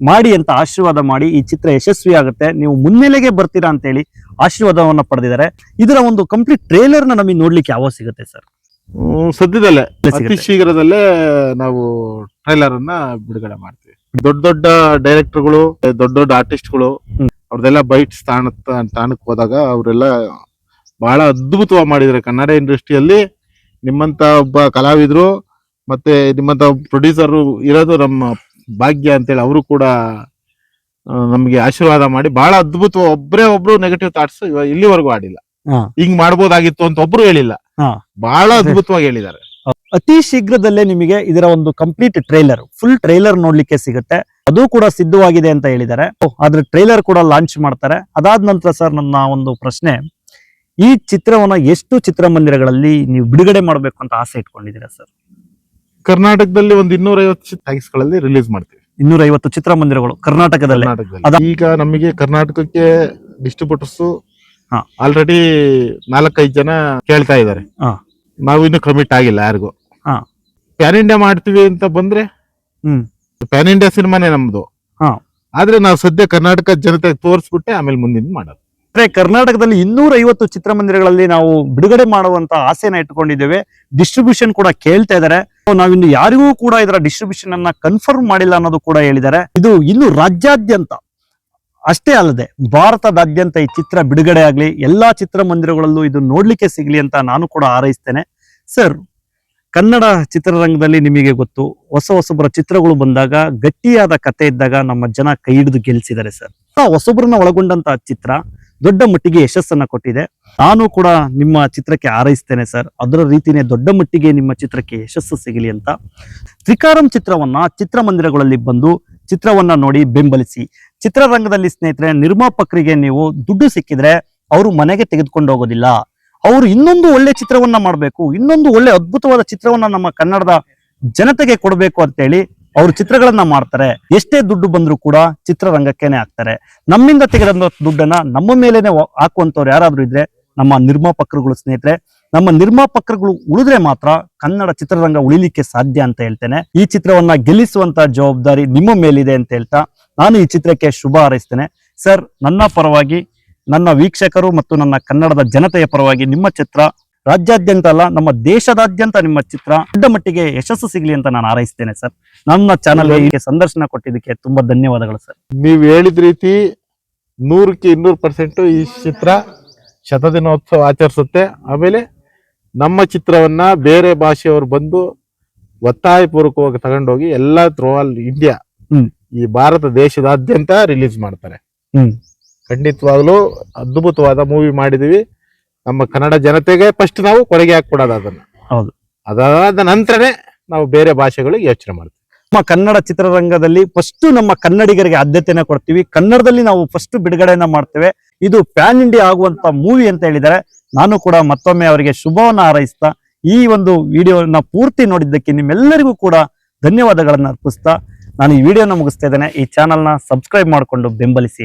Speaker 1: ಮಾಡಿ ಅಂತ ಆಶೀರ್ವಾದ ಮಾಡಿ ಈ ಚಿತ್ರ ಯಶಸ್ವಿ ಆಗುತ್ತೆ ನೀವು ಮುನ್ನೆಲೆಗೆ ಬರ್ತೀರಾ ಅಂತೇಳಿ ಆಶೀರ್ವಾದವನ್ನ ಪಡೆದಿದ್ದಾರೆ. ಇದರ ಒಂದು ಕಂಪ್ಲೀಟ್ ಟ್ರೇಲರ್ನ ನಮಗೆ ನೋಡ್ಲಿಕ್ಕೆ ಯಾವಾಗ ಸಿಗುತ್ತೆ ಸರ್.
Speaker 2: ಸದ್ಯದಲ್ಲೇ ಅತಿ ಶೀಘ್ರದಲ್ಲೇ ನಾವು ಟ್ರೈಲರ್ ಅನ್ನ ಬಿಡುಗಡೆ ಮಾಡ್ತೀವಿ. ದೊಡ್ಡ ದೊಡ್ಡ ಡೈರೆಕ್ಟರ್ಗಳು ದೊಡ್ಡ ದೊಡ್ಡ ಆರ್ಟಿಸ್ಟ್ಗಳು
Speaker 1: ಗಳು
Speaker 2: ಅವ್ರದೆಲ್ಲ ಬೈಟ್ ಸ್ಥಾನ ತಾಣಕ್ಕೆ ಹೋದಾಗ ಅವರೆಲ್ಲ ಬಹಳ ಅದ್ಭುತವಾಗಿ ಮಾಡಿದ್ದಾರೆ. ಕನ್ನಡ ಇಂಡಸ್ಟ್ರಿಯಲ್ಲಿ ನಿಮ್ಮಂತ ಒಬ್ಬ ಕಲಾವಿದ್ರು ಮತ್ತೆ ನಿಮ್ಮಂತ ಪ್ರೊಡ್ಯೂಸರ್ ಇರೋದು ನಮ್ಮ ಭಾಗ್ಯ ಅಂತೇಳಿ ಅವರು ಕೂಡ ನಮಗೆ ಆಶೀರ್ವಾದ ಮಾಡಿ ಬಹಳ ಅದ್ಭುತ ಒಬ್ರೇ ಒಬ್ರು ನೆಗೆಟಿವ್ ಥಾಟ್ಸ್ ಇಲ್ಲಿವರೆಗೂ ಆಡಿಲ್ಲ. ಹಿಂಗ್ ಮಾಡ್ಬೋದಾಗಿತ್ತು ಅಂತ ಒಬ್ರು ಹೇಳಿಲ್ಲ. ಬಹಳ ಅದ್ಭುತವಾಗಿ ಹೇಳಿದ್ದಾರೆ.
Speaker 1: ಅತಿ ಶೀಘ್ರದಲ್ಲೇ ನಿಮಗೆ ಇದರ ಒಂದು ಕಂಪ್ಲೀಟ್ ಟ್ರೈಲರ್ ಫುಲ್ ಟ್ರೈಲರ್ ನೋಡ್ಲಿಕ್ಕೆ ಸಿಗುತ್ತೆ. ಅದು ಕೂಡ ಸಿದ್ಧವಾಗಿದೆ ಅಂತ ಹೇಳಿದ್ದಾರೆ. ಆದ್ರೆ ಟ್ರೈಲರ್ ಕೂಡ ಲಾಂಚ್ ಮಾಡ್ತಾರೆ. ಅದಾದ ನಂತರ ಸರ್ ನನ್ನ ಒಂದು ಪ್ರಶ್ನೆ ಈ ಚಿತ್ರವನ್ನ ಎಷ್ಟು ಚಿತ್ರಮಂದಿರಗಳಲ್ಲಿ ನೀವು ಬಿಡುಗಡೆ ಮಾಡಬೇಕು ಅಂತ ಆಸೆ ಇಟ್ಕೊಂಡಿದ್ದೀರಾ ಸರ್?
Speaker 2: ಕರ್ನಾಟಕದಲ್ಲಿ ಒಂದು ಇನ್ನೂರ ಐವತ್ತು ಗಳಲ್ಲಿ ರಿಲೀಸ್ ಮಾಡ್ತೀವಿ
Speaker 1: ಇನ್ನೂರ ಐವತ್ತು ಚಿತ್ರಮಂದಿರಗಳು ಕರ್ನಾಟಕದಲ್ಲೇ
Speaker 2: ಕರ್ನಾಟಕದಲ್ಲಿ ಈಗ ನಮಗೆ ಕರ್ನಾಟಕಕ್ಕೆ ಡಿಸ್ಟ್ರಿಬ್ಯೂಟರ್ಸ್
Speaker 1: ಹಾ.
Speaker 2: ಆಲ್ರೆಡಿ ನಾಲ್ಕೈದು ಜನ ಕೇಳ್ತಾ ಇದ್ದಾರೆ
Speaker 1: ಹಾ.
Speaker 2: ನಾವು ಇನ್ನು ಕಮಿಟ್ ಆಗಿಲ್ಲ ಯಾರಿಗೂ
Speaker 1: ಹಾ.
Speaker 2: ಪ್ಯಾನ್ ಇಂಡಿಯಾ ಮಾಡ್ತೀವಿ ಅಂತ ಬಂದ್ರೆ
Speaker 1: ಹ್ಮ್.
Speaker 2: ಪ್ಯಾನ್ ಇಂಡಿಯಾ ಸಿನಿಮಾನೇ ನಮ್ದು
Speaker 1: ಹಾ.
Speaker 2: ಆದ್ರೆ ನಾವು ಸದ್ಯ ಕರ್ನಾಟಕ ಜನತೆಗೆ ತೋರಿಸ್ಬಿಟ್ಟೆ ಆಮೇಲೆ ಮುಂದಿನ ಮಾಡೋದು
Speaker 1: ಅಂದ್ರೆ ಕರ್ನಾಟಕದಲ್ಲಿ ಇನ್ನೂರ ಐವತ್ತು ಚಿತ್ರಮಂದಿರಗಳಲ್ಲಿ ನಾವು ಬಿಡುಗಡೆ ಮಾಡುವಂತ ಆಸೆನ ಇಟ್ಕೊಂಡಿದ್ದೇವೆ ಡಿಸ್ಟ್ರಿಬ್ಯೂಷನ್ ಕೂಡ ಕೇಳ್ತಾ ಇದ್ದಾರೆ ನಾವಿನ್ನು ಯಾರಿಗೂ ಕೂಡ ಇದರ ಡಿಸ್ಟ್ರಿಬ್ಯೂಷನ್ ಅನ್ನ ಕನ್ಫರ್ಮ್ ಮಾಡಿಲ್ಲ ಅನ್ನೋದು ಕೂಡ ಹೇಳಿದ್ದಾರೆ. ಇದು ಇನ್ನು ರಾಜ್ಯಾದ್ಯಂತ ಅಷ್ಟೇ ಅಲ್ಲದೆ ಭಾರತದಾದ್ಯಂತ ಈ ಚಿತ್ರ ಬಿಡುಗಡೆ ಆಗ್ಲಿ, ಎಲ್ಲಾ ಚಿತ್ರಮಂದಿರಗಳಲ್ಲೂ ಇದು ನೋಡ್ಲಿಕ್ಕೆ ಸಿಗ್ಲಿ ಅಂತ ನಾನು ಕೂಡ ಹಾರೈಸ್ತೇನೆ. ಸರ್ ಕನ್ನಡ ಚಿತ್ರರಂಗದಲ್ಲಿ ನಿಮಗೆ ಗೊತ್ತು, ಹೊಸ ಹೊಸಬರ ಚಿತ್ರಗಳು ಬಂದಾಗ ಗಟ್ಟಿಯಾದ ಕತೆ ಇದ್ದಾಗ ನಮ್ಮ ಜನ ಕೈ ಹಿಡಿದು ಗೆಲ್ಸಿದ್ದಾರೆ ಸರ್ ಹೊಸಬರನ್ನ ಒಳಗೊಂಡಂತ ಚಿತ್ರ ದೊಡ್ಡ ಮಟ್ಟಿಗೆ ಯಶಸ್ಸನ್ನ ಕೊಟ್ಟಿದೆ. ನಾನು ಕೂಡ ನಿಮ್ಮ ಚಿತ್ರಕ್ಕೆ ಹಾರೈಸ್ತೇನೆ ಸರ್. ಅದರ ರೀತಿನೇ ದೊಡ್ಡ ಮಟ್ಟಿಗೆ ನಿಮ್ಮ ಚಿತ್ರಕ್ಕೆ ಯಶಸ್ಸು ಸಿಗಲಿ ಅಂತ. ತ್ರಿಕಾರಂ ಚಿತ್ರವನ್ನ ಚಿತ್ರಮಂದಿರಗಳಲ್ಲಿ ಬಂದು ಚಿತ್ರವನ್ನ ನೋಡಿ ಬೆಂಬಲಿಸಿ. ಚಿತ್ರರಂಗದಲ್ಲಿ ಸ್ನೇಹಿತರೆ, ನಿರ್ಮಾಪಕರಿಗೆ ನೀವು ದುಡ್ಡು ಸಿಕ್ಕಿದ್ರೆ ಅವರು ಮನೆಗೆ ತೆಗೆದುಕೊಂಡು ಹೋಗೋದಿಲ್ಲ. ಅವರು ಇನ್ನೊಂದು ಒಳ್ಳೆ ಚಿತ್ರವನ್ನ ಮಾಡಬೇಕು, ಇನ್ನೊಂದು ಒಳ್ಳೆ ಅದ್ಭುತವಾದ ಚಿತ್ರವನ್ನ ನಮ್ಮ ಕನ್ನಡದ ಜನತೆಗೆ ಕೊಡಬೇಕು ಅಂತೇಳಿ ಅವರು ಚಿತ್ರಗಳನ್ನ ಮಾಡ್ತಾರೆ. ಎಷ್ಟೇ ದುಡ್ಡು ಬಂದರೂ ಕೂಡ ಚಿತ್ರರಂಗಕ್ಕೇನೆ ಹಾಕ್ತಾರೆ. ನಮ್ಮಿಂದ ತೆಗೆದಂತ ದುಡ್ಡನ್ನ ನಮ್ಮ ಮೇಲೇನೆ ಹಾಕುವಂತವ್ರು ಯಾರಾದ್ರೂ ಇದ್ರೆ ನಮ್ಮ ನಿರ್ಮಾಪಕರುಗಳು ಸ್ನೇಹಿತರೆ, ನಮ್ಮ ನಿರ್ಮಾಪಕರುಗಳು ಉಳಿದ್ರೆ ಮಾತ್ರ ಕನ್ನಡ ಚಿತ್ರರಂಗ ಉಳಿಲಿಕ್ಕೆ ಸಾಧ್ಯ ಅಂತ ಹೇಳ್ತೇನೆ. ಈ ಚಿತ್ರವನ್ನ ಗೆಲ್ಲಿಸುವಂತ ಜವಾಬ್ದಾರಿ ನಿಮ್ಮ ಮೇಲಿದೆ ಅಂತ ಹೇಳ್ತಾ ನಾನು ಈ ಚಿತ್ರಕ್ಕೆ ಶುಭ ಹಾರೈಸ್ತೇನೆ. ಸರ್, ನನ್ನ ಪರವಾಗಿ ನನ್ನ ವೀಕ್ಷಕರು ಮತ್ತು ನನ್ನ ಕನ್ನಡದ ಜನತೆಯ ಪರವಾಗಿ ನಿಮ್ಮ ಚಿತ್ರ ರಾಜ್ಯಾದ್ಯಂತ ಅಲ್ಲ ನಮ್ಮ ದೇಶದಾದ್ಯಂತ ನಿಮ್ಮ ಚಿತ್ರ ದೊಡ್ಡ ಮಟ್ಟಿಗೆ ಯಶಸ್ಸು ಸಿಗ್ಲಿ ಅಂತ ನಾನು ಹಾರೈಸ್ತೇನೆ ಸರ್. ನಮ್ಮ ಚಾನಲ್ ಸಂದರ್ಶನ ಕೊಟ್ಟಿದ್ದಕ್ಕೆ ತುಂಬಾ ಧನ್ಯವಾದಗಳು ಸರ್.
Speaker 2: ನೀವು ಹೇಳಿದ ರೀತಿ ನೂರಕ್ಕೆ ಇನ್ನೂರು ಪರ್ಸೆಂಟ್ ಈ ಚಿತ್ರ ಶತದಿನೋತ್ಸವ ಆಚರಿಸುತ್ತೆ. ಆಮೇಲೆ ನಮ್ಮ ಚಿತ್ರವನ್ನ ಬೇರೆ ಭಾಷೆಯವರು ಬಂದು ಒತ್ತಾಯಪೂರ್ವಕವಾಗಿ ತಗೊಂಡೋಗಿ ಎಲ್ಲ ಥ್ರೂ ಆಲ್ ಇಂಡಿಯಾ ಈ ಭಾರತ ದೇಶದಾದ್ಯಂತ ರಿಲೀಸ್ ಮಾಡ್ತಾರೆ. ಖಂಡಿತವಾಗ್ಲೂ ಅದ್ಭುತವಾದ ಮೂವಿ ಮಾಡಿದೀವಿ. ನಮ್ಮ ಕನ್ನಡ ಜನತೆಗೆ ಫಸ್ಟ್ ನಾವು ಕೊಡುಗೆ ಹಾಕೊಡೋದು ಅದನ್ನ.
Speaker 1: ಹೌದು.
Speaker 2: ಅದಾದ ನಂತರನೇ ನಾವು ಬೇರೆ ಭಾಷೆಗಳಿಗೆ ಯೋಚನೆ ಮಾಡ್ತೀವಿ.
Speaker 1: ನಮ್ಮ ಕನ್ನಡ ಚಿತ್ರರಂಗದಲ್ಲಿ ಫಸ್ಟ್ ನಮ್ಮ ಕನ್ನಡಿಗರಿಗೆ ಆದ್ಯತೆನ ಕೊಡ್ತೀವಿ. ಕನ್ನಡದಲ್ಲಿ ನಾವು ಫಸ್ಟ್ ಬಿಡುಗಡೆಯನ್ನ ಮಾಡ್ತೇವೆ. ಇದು ಪ್ಯಾನ್ ಇಂಡಿಯಾ ಆಗುವಂತ ಮೂವಿ ಅಂತ ಹೇಳಿದರೆ ನಾನು ಕೂಡ ಮತ್ತೊಮ್ಮೆ ಅವರಿಗೆ ಶುಭವನ್ನ ಹಾರೈಸ್ತಾ ಈ ಒಂದು ವಿಡಿಯೋನ ಪೂರ್ತಿ ನೋಡಿದ್ದಕ್ಕೆ ನಿಮ್ಮೆಲ್ಲರಿಗೂ ಕೂಡ ಧನ್ಯವಾದಗಳನ್ನು ಅರ್ಪಿಸ್ತಾ ನಾನು ಈ ವಿಡಿಯೋನ ಮುಗಿಸ್ತಾ ಇದ್ದೇನೆ. ಈ ಚಾನಲ್ನ ಸಬ್ಸ್ಕ್ರೈಬ್ ಮಾಡಿಕೊಂಡು ಬೆಂಬಲಿಸಿ.